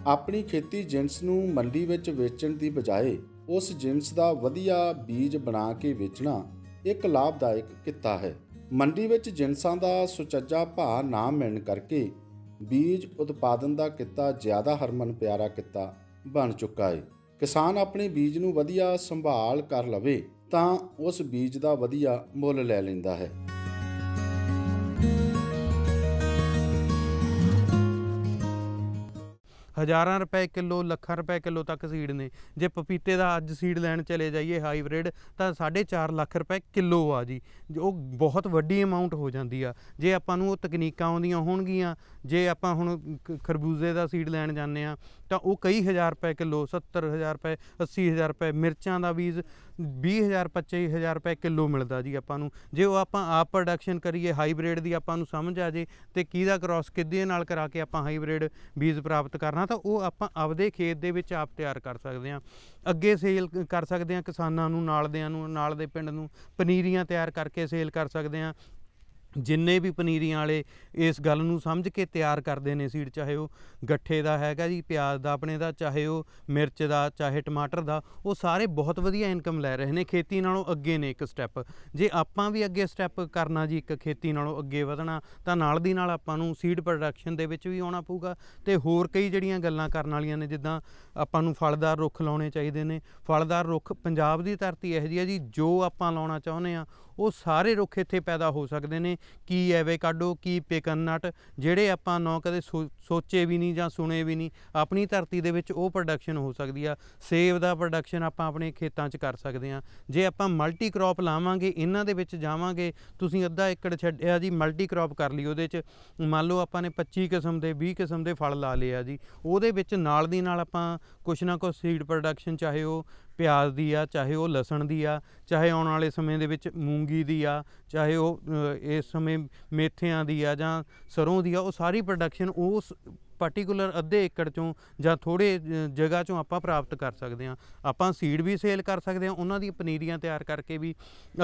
ਆਪਣੀ ਖੇਤੀ ਜਿੰਸ ਨੂੰ ਮੰਡੀ ਵਿੱਚ ਵੇਚਣ ਦੀ ਬਜਾਏ ਉਸ ਜਿੰਸ ਦਾ ਵਧੀਆ ਬੀਜ ਬਣਾ ਕੇ ਵੇਚਣਾ ਇੱਕ ਲਾਭਦਾਇਕ ਕਿੱਤਾ ਹੈ। ਮੰਡੀ ਵਿੱਚ ਜਿੰਸਾਂ ਦਾ ਸੁਚੱਜਾ ਭਾਅ ਨਾ ਮਿਲਣ ਕਰਕੇ ਬੀਜ ਉਤਪਾਦਨ ਦਾ ਕਿੱਤਾ ਜ਼ਿਆਦਾ ਹਰਮਨ ਪਿਆਰਾ ਕਿੱਤਾ ਬਣ ਚੁੱਕਾ ਹੈ। ਕਿਸਾਨ ਆਪਣੇ ਬੀਜ ਨੂੰ ਵਧੀਆ ਸੰਭਾਲ ਕਰ ਲਵੇ ਤਾਂ ਉਸ ਬੀਜ ਦਾ ਵਧੀਆ ਮੁੱਲ ਲੈ ਲੈਂਦਾ ਹੈ। ਹਜ਼ਾਰਾਂ ਰੁਪਏ ਕਿਲੋ, ਲੱਖਾਂ ਰੁਪਏ ਕਿਲੋ ਤੱਕ ਸੀਡ ਨੇ। ਜੇ ਪਪੀਤੇ ਦਾ ਅੱਜ ਸੀਡ ਲੈਣ ਚਲੇ ਜਾਈਏ ਹਾਈਬ੍ਰਿਡ ਤਾਂ 4.5 ਲੱਖ ਰੁਪਏ ਕਿਲੋ ਆ ਜੀ। ਉਹ ਬਹੁਤ ਵੱਡੀ ਅਮਾਉਂਟ ਹੋ ਜਾਂਦੀ ਆ। ਜੇ ਆਪਾਂ ਨੂੰ ਉਹ ਤਕਨੀਕਾਂ ਆਉਂਦੀਆਂ ਹੋਣਗੀਆਂ, ਜੇ ਆਪਾਂ ਹੁਣ ਖਰਬੂਜ਼ੇ ਦਾ ਸੀਡ ਲੈਣ ਜਾਂਦੇ ਆ ਤਾਂ ਉਹ ਕਈ ਹਜ਼ਾਰ ਰੁਪਏ ਕਿਲੋ 70000 ਰੁਪਏ 80000 ਰੁਪਏ, ਮਿਰਚਾਂ ਦਾ ਬੀਜ 20000 25000 ਰੁਪਏ ਕਿਲੋ ਮਿਲਦਾ ਜੀ ਆਪਾਂ ਨੂੰ। ਜੇ ਉਹ ਆਪਾਂ ਆਪ ਪ੍ਰੋਡਕਸ਼ਨ ਕਰੀਏ ਹਾਈਬ੍ਰਿਡ ਦੀ ਆਪਾਂ ਨੂੰ ਸਮਝ ਆ ਜੇ ਤੇ ਕਿਹਦਾ ਕ੍ਰਾਸ ਕਿਹਦੇ ਨਾਲ ਕਰਾ ਕੇ ਆਪਾਂ ਹਾਈਬ੍ਰਿਡ ਬੀਜ ਪ੍ਰਾਪਤ ਕਰਨਾ, ਤਾਂ ਉਹ ਆਪਾਂ ਆਪਦੇ ਖੇਤ ਦੇ ਵਿੱਚ ਆਪ ਤਿਆਰ ਕਰ ਸਕਦੇ ਹਾਂ। ਅੱਗੇ ਸੇਲ ਕਰ ਸਕਦੇ ਹਾਂ ਕਿਸਾਨਾਂ ਨੂੰ ਨਾਲ ਦਿਆਂ ਨੂੰ, ਨਾਲ ਦੇ ਪਿੰਡ ਨੂੰ, ਪਨੀਰੀਆਂ ਤਿਆਰ ਕਰਕੇ ਸੇਲ ਕਰ ਸਕਦੇ ਹਾਂ। ਜਿੰਨੇ ਵੀ ਪਨੀਰੀਆਂ ਵਾਲੇ ਇਸ ਗੱਲ ਨੂੰ ਸਮਝ ਕੇ ਤਿਆਰ ਕਰਦੇ ਨੇ ਸੀਡ, ਚਾਹੇ ਉਹ ਗੱਠੇ ਦਾ ਹੈਗਾ ਜੀ, ਪਿਆਜ਼ ਦਾ, ਆਪਣੇ ਦਾ, ਚਾਹੇ ਉਹ ਮਿਰਚ ਦਾ, ਚਾਹੇ ਟਮਾਟਰ ਦਾ, ਉਹ ਸਾਰੇ ਬਹੁਤ ਵਧੀਆ ਇਨਕਮ ਲੈ ਰਹੇ ਨੇ, ਖੇਤੀ ਨਾਲੋਂ ਅੱਗੇ ਨੇ ਇੱਕ ਸਟੈਪ ਜੇ ਆਪਾਂ ਵੀ ਅੱਗੇ ਸਟੈਪ ਕਰਨਾ ਜੀ, ਇੱਕ ਖੇਤੀ ਨਾਲੋਂ ਅੱਗੇ ਵਧਣਾ, ਤਾਂ ਨਾਲ ਦੀ ਨਾਲ ਆਪਾਂ ਨੂੰ ਸੀਡ ਪ੍ਰੋਡਕਸ਼ਨ ਦੇ ਵਿੱਚ ਵੀ ਆਉਣਾ ਪਊਗਾ ਤੇ ਹੋਰ ਕਈ ਜਿਹੜੀਆਂ ਗੱਲਾਂ ਕਰਨ ਵਾਲੀਆਂ ਨੇ, ਜਿੱਦਾਂ ਆਪਾਂ ਨੂੰ ਫਲਦਾਰ ਰੁੱਖ ਲਾਉਣੇ ਚਾਹੀਦੇ ਨੇ। ਫਲਦਾਰ ਰੁੱਖ ਪੰਜਾਬ ਦੀ ਧਰਤੀ ਇਹੋ ਜਿਹੀ ਹੈ ਜੀ, ਜੋ ਆਪਾਂ ਲਾਉਣਾ ਚਾਹੁੰਦੇ ਆ ਉਹ ਸਾਰੇ ਰੁੱਖ ਇੱਥੇ ਪੈਦਾ ਹੋ ਸਕਦੇ ਨੇ। ਕੀ ਐਵੇਕਾਡੋ ਕੀ ਪੇਕਨ ਜਿਹੜੇ ਆਪਾਂ ਨਾ ਕਦੇ ਸੋ- ਸੋਚੇ ਵੀ ਨਹੀਂ ਜਾਂ ਸੁਣੇ ਵੀ ਨਹੀਂ, ਆਪਣੀ ਧਰਤੀ ਦੇ ਵਿੱਚ ਉਹ ਪ੍ਰੋਡਕਸ਼ਨ ਹੋ ਸਕਦੀ ਆ। ਸੇਬ ਦਾ ਪ੍ਰੋਡਕਸ਼ਨ ਆਪਾਂ ਆਪਣੇ ਖੇਤਾਂ 'ਚ ਕਰ ਸਕਦੇ ਆ। ਜੇ ਆਪਾਂ ਮਲਟੀ ਕ੍ਰੌਪ ਲਾਵਾਂਗੇ, ਇਹਨਾਂ ਦੇ ਵਿੱਚ ਜਾਵਾਂਗੇ, ਤੁਸੀਂ ਅੱਧਾ ਏਕੜ ਛੱਡਿਆ ਜੀ ਮਲਟੀ ਕ੍ਰੌਪ ਕਰ ਲਈ ਉਹਦੇ 'ਚ। ਮੰਨ ਲਓ ਆਪਾਂ ਨੇ 25 ਕਿਸਮ ਦੇ 20 ਕਿਸਮ ਦੇ ਫਲ ਲਾ ਲਏ ਆ ਜੀ। ਉਹਦੇ ਵਿੱਚ ਨਾਲ ਦੀ ਨਾਲ ਆਪਾਂ ਕੁਛ ਨਾ ਕੁਛ ਸੀਡ ਪ੍ਰੋਡਕਸ਼ਨ ਚਾਹੇ ਉਹ ਪਿਆਜ਼ ਦੀ ਆ, ਚਾਹੇ ਉਹ ਲਸਣ ਦੀ ਆ, ਚਾਹੇ ਆਉਣ ਵਾਲੇ ਸਮੇਂ ਦੇ ਵਿੱਚ ਮੂੰਗੀ ਦੀ ਆ, ਚਾਹੇ ਉਹ ਇਸ ਸਮੇਂ ਮੇਥਿਆਂ ਦੀ ਆ ਜਾਂ ਸਰੋਂ ਦੀ ਆ, ਉਹ ਸਾਰੀ ਪ੍ਰੋਡਕਸ਼ਨ ਉਸ ਪਾਰਟਿਕੂਲਰ ਅੱਧੇ ਏਕੜ ਚੋਂ ਜਾਂ ਥੋੜੇ ਜਗ੍ਹਾ ਚੋਂ ਆਪਾਂ ਪ੍ਰਾਪਤ ਕਰ ਸਕਦੇ ਹਾਂ। ਆਪਾਂ ਸੀਡ ਵੀ ਸੇਲ ਕਰ ਸਕਦੇ ਹਾਂ, ਉਹਨਾਂ ਦੀ ਪਨੀਰੀਆਂ ਤਿਆਰ ਕਰਕੇ ਵੀ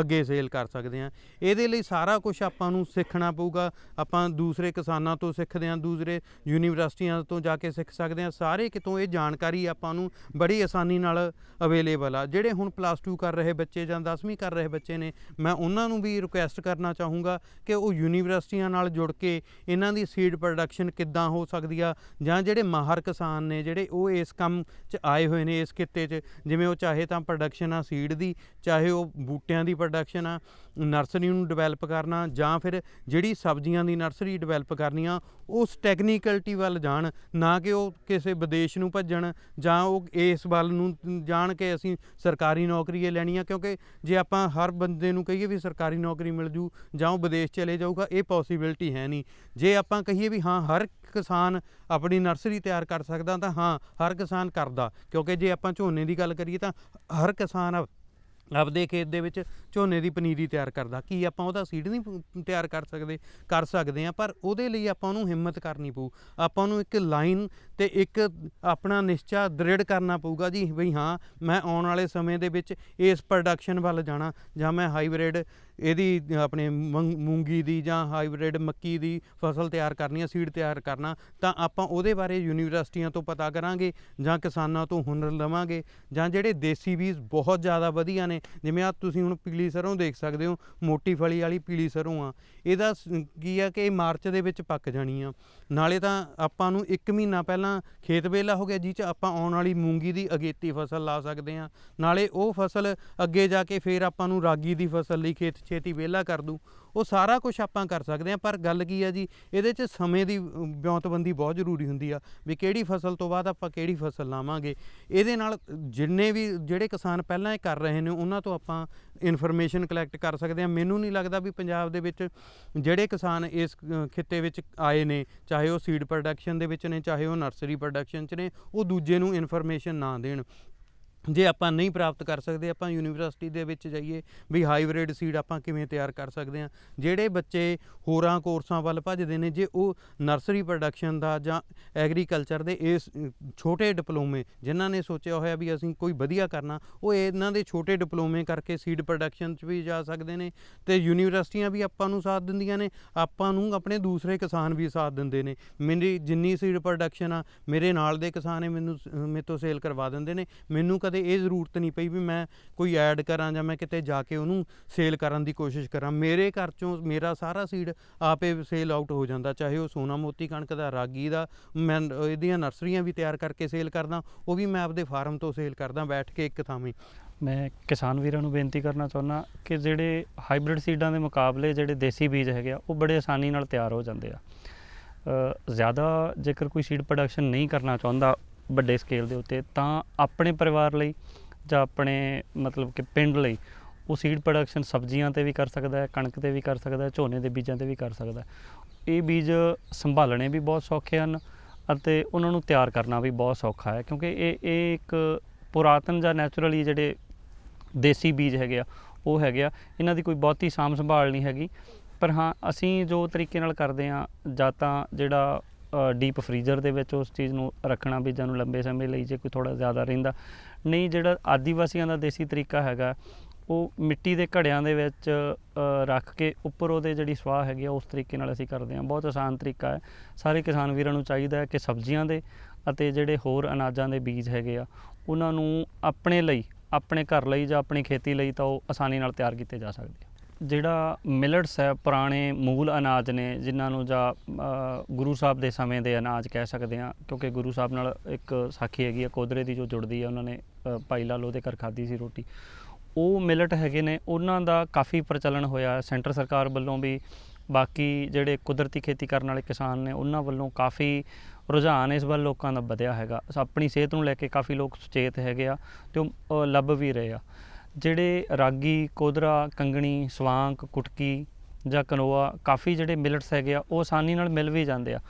ਅੱਗੇ ਸੇਲ ਕਰ ਸਕਦੇ ਹਾਂ। ਇਹਦੇ ਲਈ ਸਾਰਾ ਕੁਝ ਆਪਾਂ ਨੂੰ ਸਿੱਖਣਾ ਪਊਗਾ। ਆਪਾਂ ਦੂਸਰੇ ਕਿਸਾਨਾਂ ਤੋਂ ਸਿੱਖਦੇ ਹਾਂ, ਦੂਸਰੇ ਯੂਨੀਵਰਸਿਟੀਆਂ ਤੋਂ ਜਾ ਕੇ ਸਿੱਖ ਸਕਦੇ ਹਾਂ। ਸਾਰੇ ਕਿਤੋਂ ਇਹ ਜਾਣਕਾਰੀ ਆਪਾਂ ਨੂੰ ਬੜੀ ਆਸਾਨੀ ਨਾਲ ਅਵੇਲੇਬਲ ਆ। ਜਿਹੜੇ ਹੁਣ ਪਲੱਸ 2 ਕਰ ਰਹੇ ਬੱਚੇ ਜਾਂ 10ਵੀਂ ਕਰ ਰਹੇ ਬੱਚੇ ਨੇ, ਮੈਂ ਉਹਨਾਂ ਨੂੰ ਵੀ ਰਿਕੁਐਸਟ ਕਰਨਾ ਚਾਹੂੰਗਾ ਕਿ ਉਹ ਯੂਨੀਵਰਸਿਟੀਆਂ ਨਾਲ ਜੁੜ ਕੇ ਇਹਨਾਂ ਦੀ ਸੀਡ ਪ੍ਰੋਡਕਸ਼ਨ ਕਿੱਦਾਂ ਹੋ ਸਕਦੀ ਹੈ ਆ ਜਾਂ ਜਿਹੜੇ ਮਾਹਰ ਕਿਸਾਨ ਨੇ, ਜਿਹੜੇ ਉਹ ਇਸ ਕੰਮ 'ਚ ਆਏ ਹੋਏ ਨੇ, ਇਸ ਕਿੱਤੇ 'ਚ, ਜਿਵੇਂ ਉਹ ਚਾਹੇ ਤਾਂ ਪ੍ਰੋਡਕਸ਼ਨ ਆ ਸੀਡ ਦੀ, ਚਾਹੇ ਉਹ ਬੂਟਿਆਂ ਦੀ ਪ੍ਰੋਡਕਸ਼ਨ ਆ ਨਰਸਰੀ ਨੂੰ ਡਿਵੈਲਪ ਕਰਨਾ, ਜਾਂ ਫਿਰ ਜਿਹੜੀ ਸਬਜ਼ੀਆਂ ਦੀ ਨਰਸਰੀ ਡਿਵੈਲਪ ਕਰਨੀ ਆ ਉਸ ਟੈਕਨੀਕਲਟੀ ਵੱਲ ਜਾਣ, ਨਾ ਕਿ ਉਹ ਕਿਸੇ ਵਿਦੇਸ਼ ਨੂੰ ਭੱਜਣ, ਜਾਂ ਉਹ ਇਸ ਵੱਲ ਨੂੰ ਜਾਣ ਕੇ ਅਸੀਂ ਸਰਕਾਰੀ ਨੌਕਰੀ ਇਹ ਲੈਣੀ ਆ, ਕਿਉਂਕਿ ਜੇ ਆਪਾਂ ਹਰ ਬੰਦੇ ਨੂੰ ਕਹੀਏ ਵੀ ਸਰਕਾਰੀ ਨੌਕਰੀ ਮਿਲ ਜੂ, ਜਾਂ ਉਹ ਵਿਦੇਸ਼ ਚਲੇ ਜਾਊਗਾ, ਇਹ ਪੋਸੀਬਿਲਟੀ ਹੈ ਨਹੀਂ। ਜੇ ਆਪਾਂ ਕਹੀਏ ਵੀ ਹਾਂ, ਹਰ ਕਿਸਾਨ ਆਪਣੀ ਨਰਸਰੀ ਤਿਆਰ ਕਰ ਸਕਦਾ ਤਾਂ ਹਾਂ, ਹਰ ਕਿਸਾਨ ਕਰਦਾ। ਕਿਉਂਕਿ ਜੇ ਆਪਾਂ ਝੋਨੇ ਦੀ ਗੱਲ ਕਰੀਏ ਤਾਂ ਹਰ ਕਿਸਾਨ ਆਪਦੇ ਖੇਤ ਦੇ ਵਿੱਚ ਝੋਨੇ ਦੀ ਪਨੀਰੀ ਤਿਆਰ ਕਰਦਾ। ਕੀ ਆਪਾਂ ਉਹਦਾ ਸੀਡ ਨਹੀਂ ਤਿਆਰ ਕਰ ਸਕਦੇ ਕਰ ਸਕਦੇ ਆ ਪਰ ਉਹਦੇ ਲਈ ਆਪਾਂ ਨੂੰ ਹਿੰਮਤ ਕਰਨੀ ਪਊ। ਆਪਾਂ ਨੂੰ ਇੱਕ ਲਾਈਨ ਤੇ ਇੱਕ ਆਪਣਾ ਨਿਸ਼ਚਾ ਦ੍ਰਿੜ ਕਰਨਾ ਪਊਗਾ ਜੀ, ਬਈ ਹਾਂ, ਮੈਂ ਆਉਣ ਵਾਲੇ ਸਮੇਂ ਦੇ ਵਿੱਚ ਇਸ ਪ੍ਰੋਡਕਸ਼ਨ ਵੱਲ ਜਾਣਾ ਜਾਂ ਮੈਂ ਹਾਈਬ੍ਰਿਡ ਇਹਦੀ ਆਪਣੇ ਮੰ- ਮੂੰਗੀ ਦੀ ਜਾਂ ਹਾਈਬ੍ਰਿਡ ਮੱਕੀ ਦੀ ਫਸਲ ਤਿਆਰ ਕਰਨੀ ਆ ਸੀਡ ਤਿਆਰ ਕਰਨਾ, ਤਾਂ ਆਪਾਂ ਉਹਦੇ ਬਾਰੇ ਯੂਨੀਵਰਸਿਟੀਆਂ ਤੋਂ ਪਤਾ ਕਰਾਂਗੇ ਜਾਂ ਕਿਸਾਨਾਂ ਤੋਂ ਹੁਨਰ ਲਵਾਂਗੇ ਜਾਂ ਜਿਹੜੇ ਦੇਸੀ ਬੀਜ ਬਹੁਤ ਜ਼ਿਆਦਾ ਵਧੀਆ ਨੇ, ਜਿਵੇਂ ਆ ਤੁਸੀਂ ਹੁਣ ਪੀਲੀ ਸਰੋਂ ਦੇਖ ਸਕਦੇ ਹੋ, ਮੋਟੀ ਫਲੀ ਵਾਲੀ ਪੀਲੀ ਸਰੋਂ ਆ, ਇਹਦਾ ਸ- ਕੀ ਆ ਕਿ ਇਹ ਮਾਰਚ ਦੇ ਵਿੱਚ ਪੱਕ ਜਾਣੀ ਆ, ਨਾਲੇ ਤਾਂ ਆਪਾਂ ਨੂੰ 1 ਮਹੀਨਾ ਪਹਿਲਾਂ ਖੇਤ ਵੇਲਾ ਹੋ ਗਿਆ, ਜਿਹ ਚ ਆਪਾਂ ਆਉਣ ਵਾਲੀ ਮੂੰਗੀ ਦੀ ਅਗੇਤੀ ਫਸਲ ਲਾ ਸਕਦੇ ਆ, ਨਾਲੇ ਉਹ ਫਸਲ ਅੱਗੇ ਜਾ ਕੇ ਫੇਰ ਆਪਾਂ ਨੂੰ ਰਾਗੀ ਦੀ ਫਸਲ ਲਈ ਖੇਤ ਛੇਤੀ ਵਿਹਲਾ ਕਰ ਦੂ ਉਹ ਸਾਰਾ ਕੁਝ ਆਪਾਂ ਕਰ ਸਕਦੇ ਆ ਪਰ ਗੱਲ ਕੀ ਆ ਜੀ ਇਹਦੇ 'ਚ ਸਮੇਂ ਦੀ ਅ, ਵਿਉਂਤਬੰਦੀ ਬਹੁਤ ਜ਼ਰੂਰੀ ਹੁੰਦੀ ਆ ਵੀ ਕਿਹੜੀ ਫਸਲ ਤੋਂ ਬਾਅਦ ਆਪਾਂ ਕਿਹੜੀ ਫਸਲ ਲਾਵਾਂਗੇ। ਇਹਦੇ ਨਾਲ ਜਿੰਨੇ ਵੀ ਜਿਹੜੇ ਕਿਸਾਨ ਪਹਿਲਾਂ ਇਹ ਕਰ ਰਹੇ ਨੇ ਉਹਨਾਂ ਤੋਂ ਆਪਾਂ ਇਨਫੋਰਮੇਸ਼ਨ ਕਲੈਕਟ ਕਰ ਸਕਦੇ ਆ ਮੈਨੂੰ ਨਹੀਂ ਲੱਗਦਾ ਵੀ ਪੰਜਾਬ ਦੇ ਵਿੱਚ ਜਿਹੜੇ ਕਿਸਾਨ ਇਸ ਖਿੱਤੇ ਵਿੱਚ ਆਏ ਨੇ ਚਾਹੇ ਉਹ ਸੀਡ ਪ੍ਰੋਡਕਸ਼ਨ ਦੇ ਵਿੱਚ ਨੇ ਚਾਹੇ ਉਹ ਨਰਸਰੀ ਪ੍ਰੋਡਕਸ਼ਨ 'ਚ ਨੇ ਉਹ ਦੂਜੇ ਨੂੰ ਇਨਫੋਰਮੇਸ਼ਨ ਨਾ ਦੇਣ। ਜੇ ਆਪਾਂ ਨਹੀਂ ਪ੍ਰਾਪਤ ਕਰ ਸਕਦੇ, ਆਪਾਂ ਯੂਨੀਵਰਸਿਟੀ ਦੇ ਵਿੱਚ ਜਾਈਏ ਵੀ ਹਾਈਬ੍ਰਿਡ ਸੀਡ ਆਪਾਂ ਕਿਵੇਂ ਤਿਆਰ ਕਰ ਸਕਦੇ ਹਾਂ। ਜਿਹੜੇ ਬੱਚੇ ਹੋਰਾਂ ਕੋਰਸਾਂ ਵੱਲ ਭੱਜਦੇ ਨੇ, ਜੇ ਉਹ ਨਰਸਰੀ ਪ੍ਰੋਡਕਸ਼ਨ ਦਾ ਜਾਂ ਐਗਰੀਕਲਚਰ ਦੇ ਇਸ ਛੋਟੇ ਡਿਪਲੋਮੇ ਜਿਨ੍ਹਾਂ ਨੇ ਸੋਚਿਆ ਹੋਇਆ ਵੀ ਅਸੀਂ ਕੋਈ ਵਧੀਆ ਕਰਨਾ, ਉਹ ਇਹਨਾਂ ਦੇ ਛੋਟੇ ਡਿਪਲੋਮੇ ਕਰਕੇ ਸੀਡ ਪ੍ਰੋਡਕਸ਼ਨ 'ਚ ਵੀ ਜਾ ਸਕਦੇ ਨੇ ਤੇ ਯੂਨੀਵਰਸਿਟੀਆਂ ਵੀ ਆਪਾਂ ਨੂੰ ਸਾਥ ਦਿੰਦੀਆਂ ਨੇ, ਆਪਾਂ ਨੂੰ ਆਪਣੇ ਦੂਸਰੇ ਕਿਸਾਨ ਵੀ ਸਾਥ ਦਿੰਦੇ ਨੇ। ਮੇਰੀ ਜਿੰਨੀ ਸੀਡ ਪ੍ਰੋਡਕਸ਼ਨ ਆ, ਮੇਰੇ ਨਾਲ ਦੇ ਕਿਸਾਨ ਮੈਨੂੰ ਸ- ਮੇਰੇ ਤੋਂ ਸੇਲ ਕਰਵਾ ਦਿੰਦੇ ਨੇ, ਮੈਨੂੰ ਕਦੇ ਇਹ ਜ਼ਰੂਰਤ ਨਹੀਂ ਪਈ ਵੀ ਮੈਂ ਕੋਈ ਐਡ ਕਰਾਂ ਜਾਂ ਮੈਂ ਕਿਤੇ ਜਾ ਕੇ ਉਹਨੂੰ ਸੇਲ ਕਰਨ ਦੀ ਕੋਸ਼ਿਸ਼ ਕਰਾਂ। ਮੇਰੇ ਘਰ ਚੋਂ ਮੇਰਾ ਸਾਰਾ ਸੀਡ ਆਪੇ ਸੇਲ ਆਊਟ ਹੋ ਜਾਂਦਾ, ਚਾਹੇ ਉਹ ਸੋਨਾ ਮੋਤੀ ਕਣਕ ਦਾ, ਰਾਗੀ ਦਾ, ਮੈਂ ਇਹਦੀਆਂ ਨਰਸਰੀਆਂ ਵੀ ਤਿਆਰ ਕਰਕੇ ਸੇਲ ਕਰਦਾ, ਉਹ ਵੀ ਮੈਂ ਆਪਦੇ ਫਾਰਮ ਤੋਂ ਸੇਲ ਕਰਦਾ, ਬੈਠ ਕੇ ਇੱਕ ਥਾਵੇਂ ਮੈਂ ਕਿਸਾਨ ਵੀਰਾਂ ਨੂੰ ਬੇਨਤੀ ਕਰਨਾ ਚਾਹੁੰਦਾ ਕਿ ਜਿਹੜੇ ਹਾਈਬ੍ਰਿਡ ਸੀਡਾਂ ਦੇ ਮੁਕਾਬਲੇ ਜਿਹੜੇ ਦੇਸੀ ਬੀਜ ਹੈਗੇ ਆ, ਉਹ ਬੜੇ ਆਸਾਨੀ ਨਾਲ ਤਿਆਰ ਹੋ ਜਾਂਦੇ ਆ। ਜ਼ਿਆਦਾ ਜੇਕਰ ਕੋਈ ਸੀਡ ਪ੍ਰੋਡਕਸ਼ਨ ਨਹੀਂ ਕਰਨਾ ਚਾਹੁੰਦਾ ਵੱਡੇ ਸਕੇਲ ਦੇ ਉੱਤੇ, ਤਾਂ ਆਪਣੇ ਪਰਿਵਾਰ ਲਈ ਜਾਂ ਆਪਣੇ ਮਤਲਬ ਕਿ ਪਿੰਡ ਲਈ ਉਹ ਸੀਡ ਪ੍ਰੋਡਕਸ਼ਨ ਸਬਜ਼ੀਆਂ ਤੇ ਵੀ ਕਰ ਸਕਦਾ ਹੈ, ਕਣਕ ਤੇ ਵੀ ਕਰ ਸਕਦਾ ਹੈ, ਝੋਨੇ ਦੇ ਬੀਜਾਂ ਤੇ ਵੀ ਕਰ ਸਕਦਾ ਹੈ। ਇਹ ਬੀਜ ਸੰਭਾਲਣੇ ਵੀ ਬਹੁਤ ਸੌਖੇ ਹਨ ਅਤੇ ਉਹਨਾਂ ਨੂੰ ਤਿਆਰ ਕਰਨਾ ਵੀ ਬਹੁਤ ਸੌਖਾ ਹੈ, ਕਿਉਂਕਿ ਇਹ ਇਹ ਇੱਕ ਪੁਰਾਤਨ ਜਾਂ ਨੈਚੁਰਲੀ ਜਿਹੜੇ ਦੇਸੀ ਬੀਜ ਹੈਗੇ ਆ, ਉਹ ਹੈਗੇ ਆ। ਇਹਨਾਂ ਦੀ ਕੋਈ ਬਹੁਤੀ ਸਾਂਭ ਸੰਭਾਲ ਨਹੀਂ ਹੈਗੀ, ਪਰ ਹਾਂ, ਅਸੀਂ ਜੋ ਤਰੀਕੇ ਨਾਲ ਕਰਦੇ ਆ ਜਾਂ ਤਾਂ ਜਿਹੜਾ ਡੀਪ ਫਰੀਜ਼ਰ ਦੇ ਵਿੱਚ ਉਸ ਚੀਜ਼ ਨੂੰ ਰੱਖਣਾ ਬੀਜਾਂ ਨੂੰ ਲੰਬੇ ਸਮੇਂ ਲਈ ਜੇ ਕੋਈ ਥੋੜਾ ਜ਼ਿਆਦਾ ਰਹਿੰਦਾ। ਨਹੀਂ, ਜਿਹੜਾ ਆਦੀਵਾਸੀਆਂ ਦਾ ਦੇਸੀ ਤਰੀਕਾ ਹੈਗਾ, ਉਹ ਮਿੱਟੀ ਦੇ ਘੜਿਆਂ ਦੇ ਵਿੱਚ ਰੱਖ ਕੇ ਉੱਪਰ ਉਹਦੇ ਜਿਹੜੀ ਸਵਾਹ ਹੈਗੀ ਆ, ਉਸ ਤਰੀਕੇ ਨਾਲ ਅਸੀਂ ਕਰਦੇ ਹਾਂ। ਬਹੁਤ ਆਸਾਨ ਤਰੀਕਾ ਹੈ। ਸਾਰੇ ਕਿਸਾਨ ਵੀਰਾਂ ਨੂੰ ਚਾਹੀਦਾ ਹੈ ਕਿ ਸਬਜ਼ੀਆਂ ਦੇ ਅਤੇ ਜਿਹੜੇ ਹੋਰ ਅਨਾਜਾਂ ਦੇ ਬੀਜ ਹੈਗੇ ਆ, ਉਹਨਾਂ ਨੂੰ ਆਪਣੇ ਲਈ, ਆਪਣੇ ਘਰ ਲਈ ਜਾਂ ਆਪਣੀ ਖੇਤੀ ਲਈ ਤਾਂ ਉਹ ਆਸਾਨੀ ਨਾਲ ਤਿਆਰ ਕੀਤੇ ਜਾ ਸਕਦੇ ਆ। ਜਿਹੜਾ ਮਿਲਟਸ ਹੈ, ਪੁਰਾਣੇ ਮੂਲ ਅਨਾਜ ਨੇ, ਜਿਨ੍ਹਾਂ ਨੂੰ ਜਾਂ ਗੁਰੂ ਸਾਹਿਬ ਦੇ ਸਮੇਂ ਦੇ ਅਨਾਜ ਕਹਿ ਸਕਦੇ ਆ ਕਿਉਂਕਿ ਗੁਰੂ ਸਾਹਿਬ ਨਾਲ ਇੱਕ ਸਾਖੀ ਹੈਗੀ ਆ ਕੋਦਰੇ ਦੀ ਜੋ ਜੁੜਦੀ ਆ ਉਹਨਾਂ ਨੇ ਭਾਈ ਲਾਲੋ ਦੇ ਘਰ ਖਾਧੀ ਸੀ ਰੋਟੀ। ਉਹ ਮਿਲਟ ਹੈਗੇ ਨੇ, ਉਹਨਾਂ ਦਾ ਕਾਫੀ ਪ੍ਰਚਲਨ ਹੋਇਆ ਸੈਂਟਰ ਸਰਕਾਰ ਵੱਲੋਂ ਵੀ ਬਾਕੀ ਜਿਹੜੇ ਕੁਦਰਤੀ ਖੇਤੀ ਕਰਨ ਵਾਲੇ ਕਿਸਾਨ ਨੇ, ਉਹਨਾਂ ਵੱਲੋਂ ਕਾਫੀ ਰੁਝਾਨ ਇਸ ਵੱਲ ਲੋਕਾਂ ਦਾ ਵਧਿਆ ਹੈਗਾ। ਆਪਣੀ ਸਿਹਤ ਨੂੰ ਲੈ ਕੇ ਕਾਫੀ ਲੋਕ ਸੁਚੇਤ ਹੈਗੇ ਆ ਤੇ ਉਹ ਲੱਭ ਵੀ ਰਹੇ ਆ। ਜਿਹੜੇ ਰਾਗੀ ਕੋਦਰਾ ਕੰਗਣੀ, ਸਵਾਂਕ, ਕੁਟਕੀ ਜਾਂ ਕਨੋਆ ਕਾਫੀ ਜਿਹੜੇ ਮਿਲਟਸ ਹੈਗੇ ਆ, ਉਹ ਆਸਾਨੀ ਨਾਲ ਮਿਲ ਵੀ ਜਾਂਦੇ ਆ।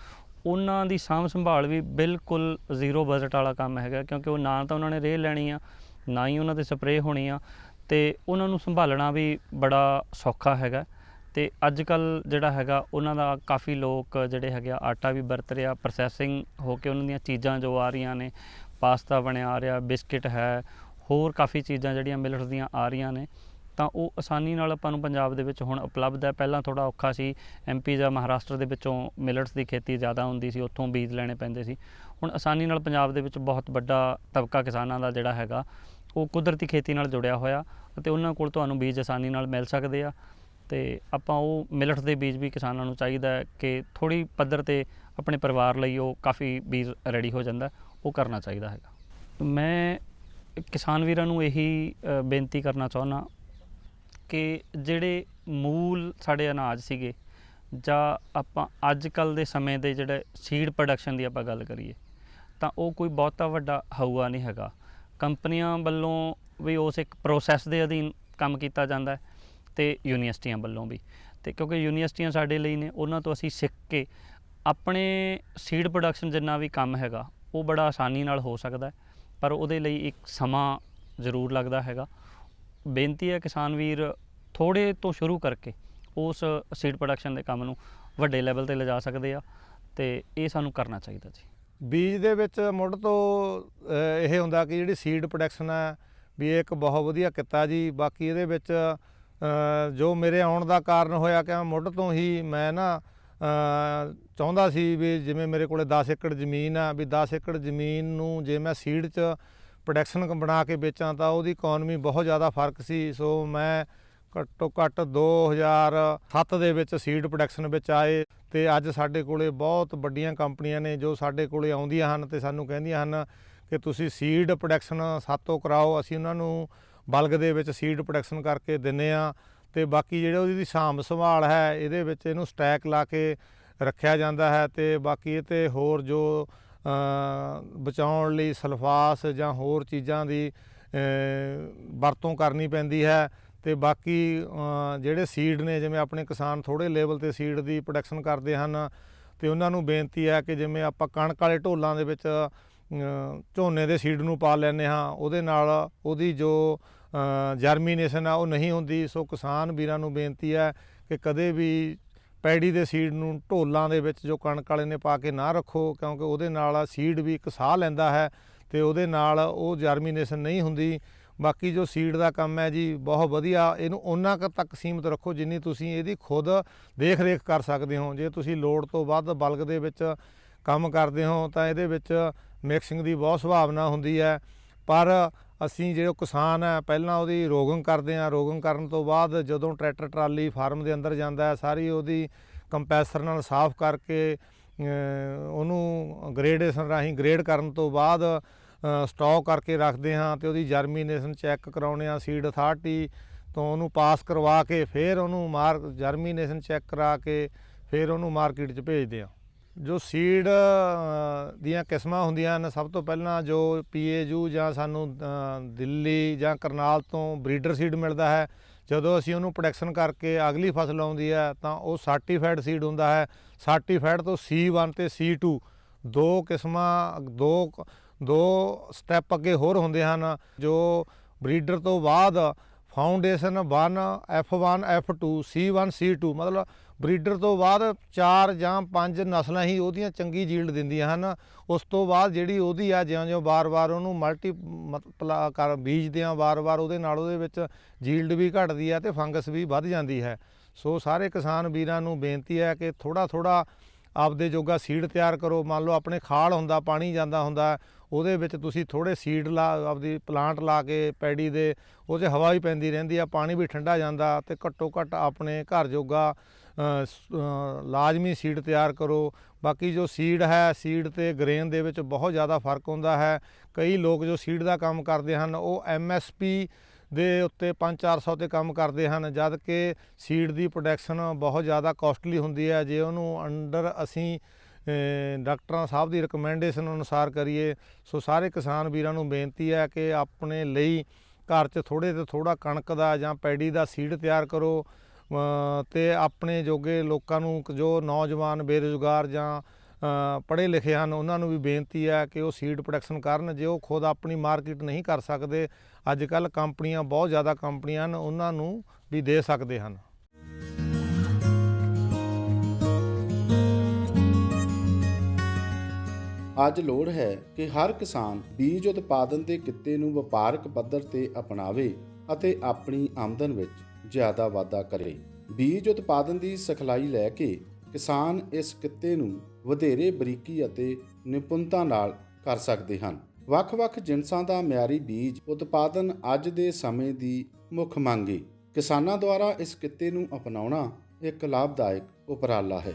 ਉਹਨਾਂ ਦੀ ਸਾਂਭ ਸੰਭਾਲ ਵੀ ਬਿਲਕੁਲ ਜ਼ੀਰੋ ਬਜਟ ਵਾਲਾ ਕੰਮ ਹੈਗਾ, ਕਿਉਂਕਿ ਉਹ ਨਾ ਤਾਂ ਉਹਨਾਂ ਨੇ ਰੇਹ ਲੈਣੀ ਆ, ਨਾ ਹੀ ਉਹਨਾਂ ਦੇ ਸਪਰੇਅ ਹੋਣੀ ਆ, ਤੇ ਉਹਨਾਂ ਨੂੰ ਸੰਭਾਲਣਾ ਵੀ ਬੜਾ ਸੌਖਾ ਹੈਗਾ। ਤੇ ਅੱਜ ਕੱਲ ਜਿਹੜਾ ਹੈਗਾ, ਉਹਨਾਂ ਦਾ ਕਾਫੀ ਲੋਕ ਜਿਹੜੇ ਹੈਗੇ ਆ, ਆਟਾ ਵੀ ਵਰਤ ਰਿਹਾ ਪ੍ਰੋਸੈਸਿੰਗ ਹੋ ਕੇ ਉਹਨਾਂ ਦੀਆਂ ਚੀਜ਼ਾਂ ਜੋ ਆ ਰਹੀਆਂ ਨੇ, ਪਾਸਤਾ ਬਣਿਆ ਆ ਰਿਹਾ, ਬਿਸਕਿਟ ਹੈ ਹੋਰ ਕਾਫੀ ਚੀਜ਼ਾਂ ਜਿਹੜੀਆਂ ਮਿਲਟਸ ਦੀਆਂ ਆ ਰਹੀਆਂ ਨੇ, ਤਾਂ ਉਹ ਆਸਾਨੀ ਨਾਲ ਆਪਾਂ ਨੂੰ ਪੰਜਾਬ ਦੇ ਵਿੱਚ ਹੁਣ ਉਪਲਬਧ ਹੈ। ਪਹਿਲਾਂ ਥੋੜਾ ਔਖਾ ਸੀ ਐਮਪੀ ਜਾਂ ਮਹਾਰਾਸ਼ਟਰ ਦੇ ਵਿੱਚੋਂ ਮਿਲਟਸ ਦੀ ਖੇਤੀ ਜ਼ਿਆਦਾ ਹੁੰਦੀ ਸੀ, ਉੱਥੋਂ ਬੀਜ ਲੈਣੇ ਪੈਂਦੇ ਸੀ। ਹੁਣ ਆਸਾਨੀ ਨਾਲ ਪੰਜਾਬ ਦੇ ਵਿੱਚ ਬਹੁਤ ਵੱਡਾ ਤਬਕਾ ਕਿਸਾਨਾਂ ਦਾ ਜਿਹੜਾ ਹੈਗਾ, ਉਹ ਕੁਦਰਤੀ ਖੇਤੀ ਨਾਲ ਜੁੜਿਆ ਹੋਇਆ ਅਤੇ ਉਹਨਾਂ ਕੋਲ ਤੁਹਾਨੂੰ ਬੀਜ ਆਸਾਨੀ ਨਾਲ ਮਿਲ ਸਕਦੇ ਆ। ਤੇ ਆਪਾਂ ਉਹ ਮਿਲਟਸ ਦੇ ਬੀਜ ਵੀ ਕਿਸਾਨਾਂ ਨੂੰ ਚਾਹੀਦਾ ਹੈ ਕਿ ਥੋੜੀ ਪੱਧਰ ਤੇ ਆਪਣੇ ਪਰਿਵਾਰ ਲਈ ਉਹ ਕਾਫੀ ਬੀਜ ਰੈਡੀ ਹੋ ਜਾਂਦਾ, ਉਹ ਕਰਨਾ ਚਾਹੀਦਾ ਹੈਗਾ। ਮੈਂ ਕਿਸਾਨ ਵੀਰਾਂ ਨੂੰ ਇਹੀ ਬੇਨਤੀ ਕਰਨਾ ਚਾਹੁੰਦਾ ਕਿ ਜਿਹੜੇ ਮੂਲ ਸਾਡੇ ਅਨਾਜ ਸੀਗੇ ਜਾਂ ਆਪਾਂ ਅੱਜ ਕੱਲ ਦੇ ਸਮੇਂ ਦੇ ਜਿਹੜੇ ਸੀਡ ਪ੍ਰੋਡਕਸ਼ਨ ਦੀ ਆਪਾਂ ਗੱਲ ਕਰੀਏ, ਤਾਂ ਉਹ ਕੋਈ ਬਹੁਤਾ ਵੱਡਾ ਹਊਆ ਨਹੀਂ ਹੈਗਾ। ਕੰਪਨੀਆਂ ਵੱਲੋਂ ਵੀ ਉਸ ਇੱਕ ਪ੍ਰੋਸੈਸ ਦੇ ਅਧੀਨ ਕੰਮ ਕੀਤਾ ਜਾਂਦਾ ਹੈ ਤੇ ਯੂਨੀਵਰਸਿਟੀਆਂ ਵੱਲੋਂ ਵੀ। ਤੇ ਕਿਉਂਕਿ ਯੂਨੀਵਰਸਿਟੀਆਂ ਸਾਡੇ ਲਈ ਨੇ, ਉਹਨਾਂ ਤੋਂ ਅਸੀਂ ਸਿੱਖ ਕੇ ਆਪਣੇ ਸੀਡ ਪ੍ਰੋਡਕਸ਼ਨ ਜਿੰਨਾ ਵੀ ਕੰਮ ਹੈਗਾ, ਉਹ ਬੜਾ ਆਸਾਨੀ ਨਾਲ ਹੋ ਸਕਦਾ ਹੈ। ਪਰ ਉਹਦੇ ਲਈ ਇੱਕ ਸਮਾਂ ਜ਼ਰੂਰ ਲੱਗਦਾ ਹੈਗਾ। ਬੇਨਤੀ ਹੈ ਕਿਸਾਨ ਵੀਰ ਥੋੜੇ ਤੋਂ ਸ਼ੁਰੂ ਕਰਕੇ ਉਸ ਸੀਡ ਪ੍ਰੋਡਕਸ਼ਨ ਦੇ ਕੰਮ ਨੂੰ ਵੱਡੇ ਲੈਵਲ ਤੇ ਲਿਜਾ ਸਕਦੇ ਆ ਤੇ ਇਹ ਸਾਨੂੰ ਕਰਨਾ ਚਾਹੀਦਾ ਜੀ। ਬੀਜ ਦੇ ਵਿੱਚ ਮੁੱਢ ਤੋਂ ਇਹ ਹੁੰਦਾ ਕਿ ਜਿਹੜੀ ਸੀਡ ਪ੍ਰੋਡਕਸ਼ਨ ਹੈ ਵੀ ਇਹ ਇੱਕ ਬਹੁਤ ਵਧੀਆ ਕਿੱਤਾ ਜੀ। ਬਾਕੀ ਇਹਦੇ ਵਿੱਚ ਜੋ ਮੇਰੇ ਆਉਣ ਦਾ ਕਾਰਨ ਹੋਇਆ ਕਿ ਮੈਂ ਮੁੱਢ ਤੋਂ ਹੀ ਮੈਂ ਨਾ ਚਾਹੁੰਦਾ ਸੀ ਵੀ ਜਿਵੇਂ ਮੇਰੇ ਕੋਲੇ 10 ਏਕੜ ਜ਼ਮੀਨ ਆ, ਵੀ 10 ਏਕੜ ਜ਼ਮੀਨ ਨੂੰ ਜੇ ਮੈਂ ਸੀਡ 'ਚ ਪ੍ਰੋਡਕਸ਼ਨ ਬਣਾ ਕੇ ਵੇਚਾਂ ਤਾਂ ਉਹਦੀ ਇਕਨੋਮੀ ਬਹੁਤ ਜ਼ਿਆਦਾ ਫ਼ਰਕ ਸੀ। ਸੋ ਮੈਂ ਘੱਟੋ ਘੱਟ 2007 ਦੇ ਵਿੱਚ ਸੀਡ ਪ੍ਰੋਡਕਸ਼ਨ ਵਿੱਚ ਆਏ ਤੇ ਅੱਜ ਸਾਡੇ ਕੋਲੇ ਬਹੁਤ ਵੱਡੀਆਂ ਕੰਪਨੀਆਂ ਨੇ ਜੋ ਸਾਡੇ ਕੋਲੇ ਆਉਂਦੀਆਂ ਹਨ ਤੇ ਸਾਨੂੰ ਕਹਿੰਦੀਆਂ ਹਨ ਕਿ ਤੁਸੀਂ ਸੀਡ ਪ੍ਰੋਡਕਸ਼ਨ ਸਾਤੋਂ ਕਰਾਓ। ਅਸੀਂ ਉਹਨਾਂ ਨੂੰ ਬਲਗ ਦੇ ਵਿੱਚ ਸੀਡ ਪ੍ਰੋਡਕਸ਼ਨ ਕਰਕੇ ਦਿੰਨੇ ਆ। ਤੇ ਬਾਕੀ ਜਿਹੜੇ ਉਹਦੀ ਸਾਂਭ ਸੰਭਾਲ ਹੈ, ਇਹਦੇ ਵਿੱਚ ਇਹਨੂੰ ਸਟੈਕ ਲਾ ਕੇ ਰੱਖਿਆ ਜਾਂਦਾ ਹੈ ਤੇ ਬਾਕੀ ਇਹ ਤੇ ਹੋਰ ਜੋ ਬਚਾਉਣ ਲਈ ਸਲਫਾਸ ਜਾਂ ਹੋਰ ਚੀਜ਼ਾਂ ਦੀ ਵਰਤੋਂ ਕਰਨੀ ਪੈਂਦੀ ਹੈ ਤੇ ਬਾਕੀ ਜਿਹੜੇ ਸੀਡ ਨੇ ਜਿਵੇਂ ਆਪਣੇ ਕਿਸਾਨ ਥੋੜੇ ਲੈਵਲ ਤੇ ਸੀਡ ਦੀ ਪ੍ਰੋਡਕਸ਼ਨ ਕਰਦੇ ਹਨ ਤੇ ਉਹਨਾਂ ਨੂੰ ਬੇਨਤੀ ਹੈ ਕਿ ਜਿਵੇਂ ਆਪਾਂ ਕਣਕ ਵਾਲੇ ਢੋਲਾਂ ਦੇ ਵਿੱਚ ਝੋਨੇ ਦੇ ਸੀਡ ਨੂੰ ਪਾ ਲੈਂਦੇ ਹਾਂ, ਉਹਦੇ ਨਾਲ ਉਹਦੀ ਜੋ ਜਰਮੀਨੇਸ਼ਨ ਆ, ਉਹ ਨਹੀਂ ਹੁੰਦੀ। ਸੋ ਕਿਸਾਨ ਵੀਰਾਂ ਨੂੰ ਬੇਨਤੀ ਹੈ ਕਿ ਕਦੇ ਵੀ ਪੈੜੀ ਦੇ ਸੀਡ ਨੂੰ ਢੋਲਾਂ ਦੇ ਵਿੱਚ ਜੋ ਕਣਕ ਵਾਲੇ ਨੇ ਪਾ ਕੇ ਨਾ ਰੱਖੋ, ਕਿਉਂਕਿ ਉਹਦੇ ਨਾਲ ਸੀਡ ਵੀ ਇੱਕ ਸਾਹ ਲੈਂਦਾ ਹੈ ਤੇ ਉਹਦੇ ਨਾਲ ਉਹ ਜਰਮੀਨੇਸ਼ਨ ਨਹੀਂ ਹੁੰਦੀ। ਬਾਕੀ ਜੋ ਸੀਡ ਦਾ ਕੰਮ ਹੈ ਜੀ, ਬਹੁਤ ਵਧੀਆ। ਇਹਨੂੰ ਉਹਨਾਂ ਕੁ ਤੱਕ ਸੀਮਿਤ ਰੱਖੋ ਜਿੰਨੀ ਤੁਸੀਂ ਇਹਦੀ ਖੁਦ ਦੇਖ ਰੇਖ ਕਰ ਸਕਦੇ ਹੋ। ਜੇ ਤੁਸੀਂ ਲੋੜ ਤੋਂ ਵੱਧ ਬਲਕ ਦੇ ਵਿੱਚ ਕੰਮ ਕਰਦੇ ਹੋ, ਤਾਂ ਇਹਦੇ ਵਿੱਚ ਮਿਕਸਿੰਗ ਦੀ ਬਹੁਤ ਸੰਭਾਵਨਾ ਹੁੰਦੀ ਹੈ। ਪਰ ਅਸੀਂ ਜਿਹੜੇ ਕਿਸਾਨ ਹੈ ਪਹਿਲਾਂ ਉਹਦੀ ਰੋਗਿੰਗ ਕਰਦੇ ਹਾਂ ਰੋਗਿੰਗ ਕਰਨ ਤੋਂ ਬਾਅਦ ਜਦੋਂ ਟਰੈਕਟਰ, ਟਰਾਲੀ ਫਾਰਮ ਦੇ ਅੰਦਰ ਜਾਂਦਾ ਹੈ, ਸਾਰੀ ਉਹਦੀ ਕੰਪੈਸਰ ਨਾਲ ਸਾਫ਼ ਕਰਕੇ ਉਹਨੂੰ ਗ੍ਰੇਡੇਸ਼ਨ ਰਾਹੀਂ ਗ੍ਰੇਡ ਕਰਨ ਤੋਂ ਬਾਅਦ ਸਟਾਕ ਕਰਕੇ ਰੱਖਦੇ ਹਾਂ ਤੇ ਉਹਦੀ ਜਰਮੀਨੇਸ਼ਨ ਚੈੱਕ ਕਰਾਉਣੇ ਆ ਸੀਡ ਅਥਾਰਟੀ ਤੋਂ ਉਹਨੂੰ ਪਾਸ ਕਰਵਾ ਕੇ, ਫਿਰ ਉਹਨੂੰ ਮਾਰ ਜਰਮੀਨੇਸ਼ਨ ਚੈੱਕ ਕਰਾ ਕੇ, ਫਿਰ ਉਹਨੂੰ ਮਾਰਕੀਟ 'ਚ ਭੇਜਦੇ ਆ ਜੋ ਸੀਡ ਦੀਆਂ ਕਿਸਮਾਂ ਹੁੰਦੀਆਂ ਹਨ, ਸਭ ਤੋਂ ਪਹਿਲਾਂ ਜੋ ਪੀਏਯੂ ਜਾਂ ਸਾਨੂੰ ਦਿੱਲੀ ਜਾਂ ਕਰਨਾਲ ਤੋਂ ਬਰੀਡਰ ਸੀਡ ਮਿਲਦਾ ਹੈ। ਜਦੋਂ ਅਸੀਂ ਉਹਨੂੰ ਪ੍ਰੋਡਕਸ਼ਨ ਕਰਕੇ ਅਗਲੀ ਫਸਲ ਆਉਂਦੀ ਹੈ, ਤਾਂ ਉਹ ਸਰਟੀਫਾਈਡ ਸੀਡ ਹੁੰਦਾ ਹੈ। ਸਰਟੀਫਾਈਡ ਤੋਂ C1 ਤੇ C2 ਦੋ ਕਿਸਮਾਂ, ਦੋ ਦੋ ਸਟੈਪ ਅੱਗੇ ਹੋਰ ਹੁੰਦੇ ਹਨ, ਜੋ ਬਰੀਡਰ ਤੋਂ ਬਾਅਦ foundation 1 F1 F2 C1 C2 ਮਤਲਬ ਬਰੀਡਰ ਤੋਂ ਬਾਅਦ 4 ਜਾਂ 5 ਨਸਲਾਂ ਹੀ ਉਹਦੀਆਂ ਚੰਗੀ ਜੀਲਡ ਦਿੰਦੀਆਂ ਹਨ। ਉਸ ਤੋਂ ਬਾਅਦ ਜਿਹੜੀ ਉਹਦੀ ਆ, ਜਿਉਂ-ਜਿਉਂ ਵਾਰ ਵਾਰ ਉਹਨੂੰ ਮਲਟੀ ਮਤਲਬ ਕਰ, ਬੀਜਦੇ ਆ ਬਾਰ-ਬਾਰ ਉਹਦੇ ਨਾਲ ਉਹਦੇ ਵਿੱਚ ਜੀਲਡ ਵੀ ਘਟਦੀ ਆ ਤੇ ਫੰਗਸ ਵੀ ਵੱਧ ਜਾਂਦੀ ਹੈ। ਸੋ ਸਾਰੇ ਕਿਸਾਨ ਵੀਰਾਂ ਨੂੰ ਬੇਨਤੀ ਹੈ ਕਿ ਥੋੜਾ-ਥੋੜਾ ਆਪਦੇ ਜੋਗਾ ਸੀਡ ਤਿਆਰ ਕਰੋ। ਮੰਨ ਲਓ ਆਪਣੇ ਖਾਲ ਹੁੰਦਾ, ਪਾਣੀ ਜਾਂਦਾ ਹੁੰਦਾ, ਉਹਦੇ ਵਿੱਚ ਤੁਸੀਂ ਥੋੜੇ ਸੀਡ ਲਾ, ਆਪਦੀ ਪਲਾਂਟ ਲਾ ਕੇ ਪੈੜੀ ਦੇ, ਉਹ 'ਚ ਹਵਾ ਵੀ ਪੈਂਦੀ ਰਹਿੰਦੀ ਆ, ਪਾਣੀ ਵੀ ਠੰਡਾ ਜਾਂਦਾ ਤੇ ਘੱਟੋ ਘੱਟ ਆਪਣੇ ਘਰ ਜੋਗਾ ਲਾਜ਼ਮੀ ਸੀਡ ਤਿਆਰ ਕਰੋ। ਬਾਕੀ ਜੋ ਸੀਡ ਹੈ ਸੀਡ ਤੇ ਗ੍ਰੇਨ ਦੇ ਵਿੱਚ ਬਹੁਤ ਜ਼ਿਆਦਾ ਫ਼ਰਕ ਹੁੰਦਾ ਹੈ। ਕਈ ਲੋਕ ਜੋ ਸੀਡ ਦਾ ਕੰਮ ਕਰਦੇ ਹਨ, ਉਹ ਐਮਐਸਪੀ ਦੇ ਉੱਤੇ 5-400 ਤੇ ਕੰਮ ਕਰਦੇ ਹਨ, ਜਦ ਕਿ ਸੀਡ ਦੀ ਪ੍ਰੋਡਕਸ਼ਨ ਬਹੁਤ ਜ਼ਿਆਦਾ ਕਾਸਟਲੀ ਹੁੰਦੀ ਹੈ। ਜੇ ਉਹਨੂੰ ਅੰਡਰ ਅਸੀਂ ਡਾਕਟਰਾਂ ਸਾਹਿਬ ਦੀ ਰეკਮੈਂਡੇਸ਼ਨ ਅਨੁਸਾਰ ਕਰੀਏ, ਸੋ ਸਾਰੇ ਕਿਸਾਨ ਵੀਰਾਂ ਨੂੰ ਬੇਨਤੀ ਹੈ ਕਿ ਆਪਣੇ ਲਈ ਘਰ 'ਚ ਥੋੜੇ ਤੇ ਥੋੜਾ ਕਣਕ ਦਾ ਜਾਂ ਪੈੜੀ ਦਾ ਸੀਡ ਤਿਆਰ ਕਰੋ। ਤੇ ਆਪਣੇ ਜੋਗੇ ਲੋਕਾਂ ਨੂੰ ਜੋ ਨੌਜਵਾਨ ਬੇਰੁਜ਼ਗਾਰ ਜਾਂ ਪੜ੍ਹੇ ਲਿਖੇ ਹਨ, ਉਹਨਾਂ ਨੂੰ ਵੀ ਬੇਨਤੀ ਹੈ ਕਿ ਉਹ ਸੀਡ ਪ੍ਰੋਡਕਸ਼ਨ ਕਰਨ, ਜੇ ਉਹ ਖੁਦ ਆਪਣੀ ਮਾਰਕੀਟ ਨਹੀਂ ਕਰ ਸਕਦੇ ਅੱਜ ਕੱਲ ਕੰਪਨੀਆਂ ਬਹੁਤ ਜ਼ਿਆਦਾ ਕੰਪਨੀਆਂ ਹਨ, ਉਹਨਾਂ ਨੂੰ ਵੀ ਦੇ ਸਕਦੇ ਹਨ। ਅੱਜ ਲੋੜ ਹੈ ਕਿ ਹਰ ਕਿਸਾਨ ਬੀਜ ਉਤਪਾਦਨ ਦੇ ਕਿੱਤੇ ਨੂੰ ਵਪਾਰਕ ਪੱਧਰ ਤੇ ਅਪਣਾਵੇ ਅਤੇ ਆਪਣੀ ਆਮਦਨ ਵਿੱਚ ਜ਼ਿਆਦਾ ਵਾਧਾ ਕਰੇ। ਬੀਜ ਉਤਪਾਦਨ ਦੀ ਸਿਖਲਾਈ ਲੈ ਕੇ ਕਿਸਾਨ ਇਸ ਕਿੱਤੇ ਨੂੰ ਵਧੇਰੇ ਬਰੀਕੀ ਅਤੇ ਨਿਪੁੰਨਤਾ ਨਾਲ ਕਰ ਸਕਦੇ ਹਨ। ਵੱਖ-ਵੱਖ ਜਿਨਸਾਂ ਦਾ ਮਿਆਰੀ ਬੀਜ ਉਤਪਾਦਨ ਅੱਜ ਦੇ ਸਮੇਂ ਦੀ ਮੁੱਖ ਮੰਗ ਹੈ ਕਿਸਾਨਾਂ ਦੁਆਰਾ ਇਸ ਕਿੱਤੇ ਨੂੰ ਅਪਣਾਉਣਾ ਇੱਕ ਲਾਭਦਾਇਕ ਉਪਰਾਲਾ ਹੈ।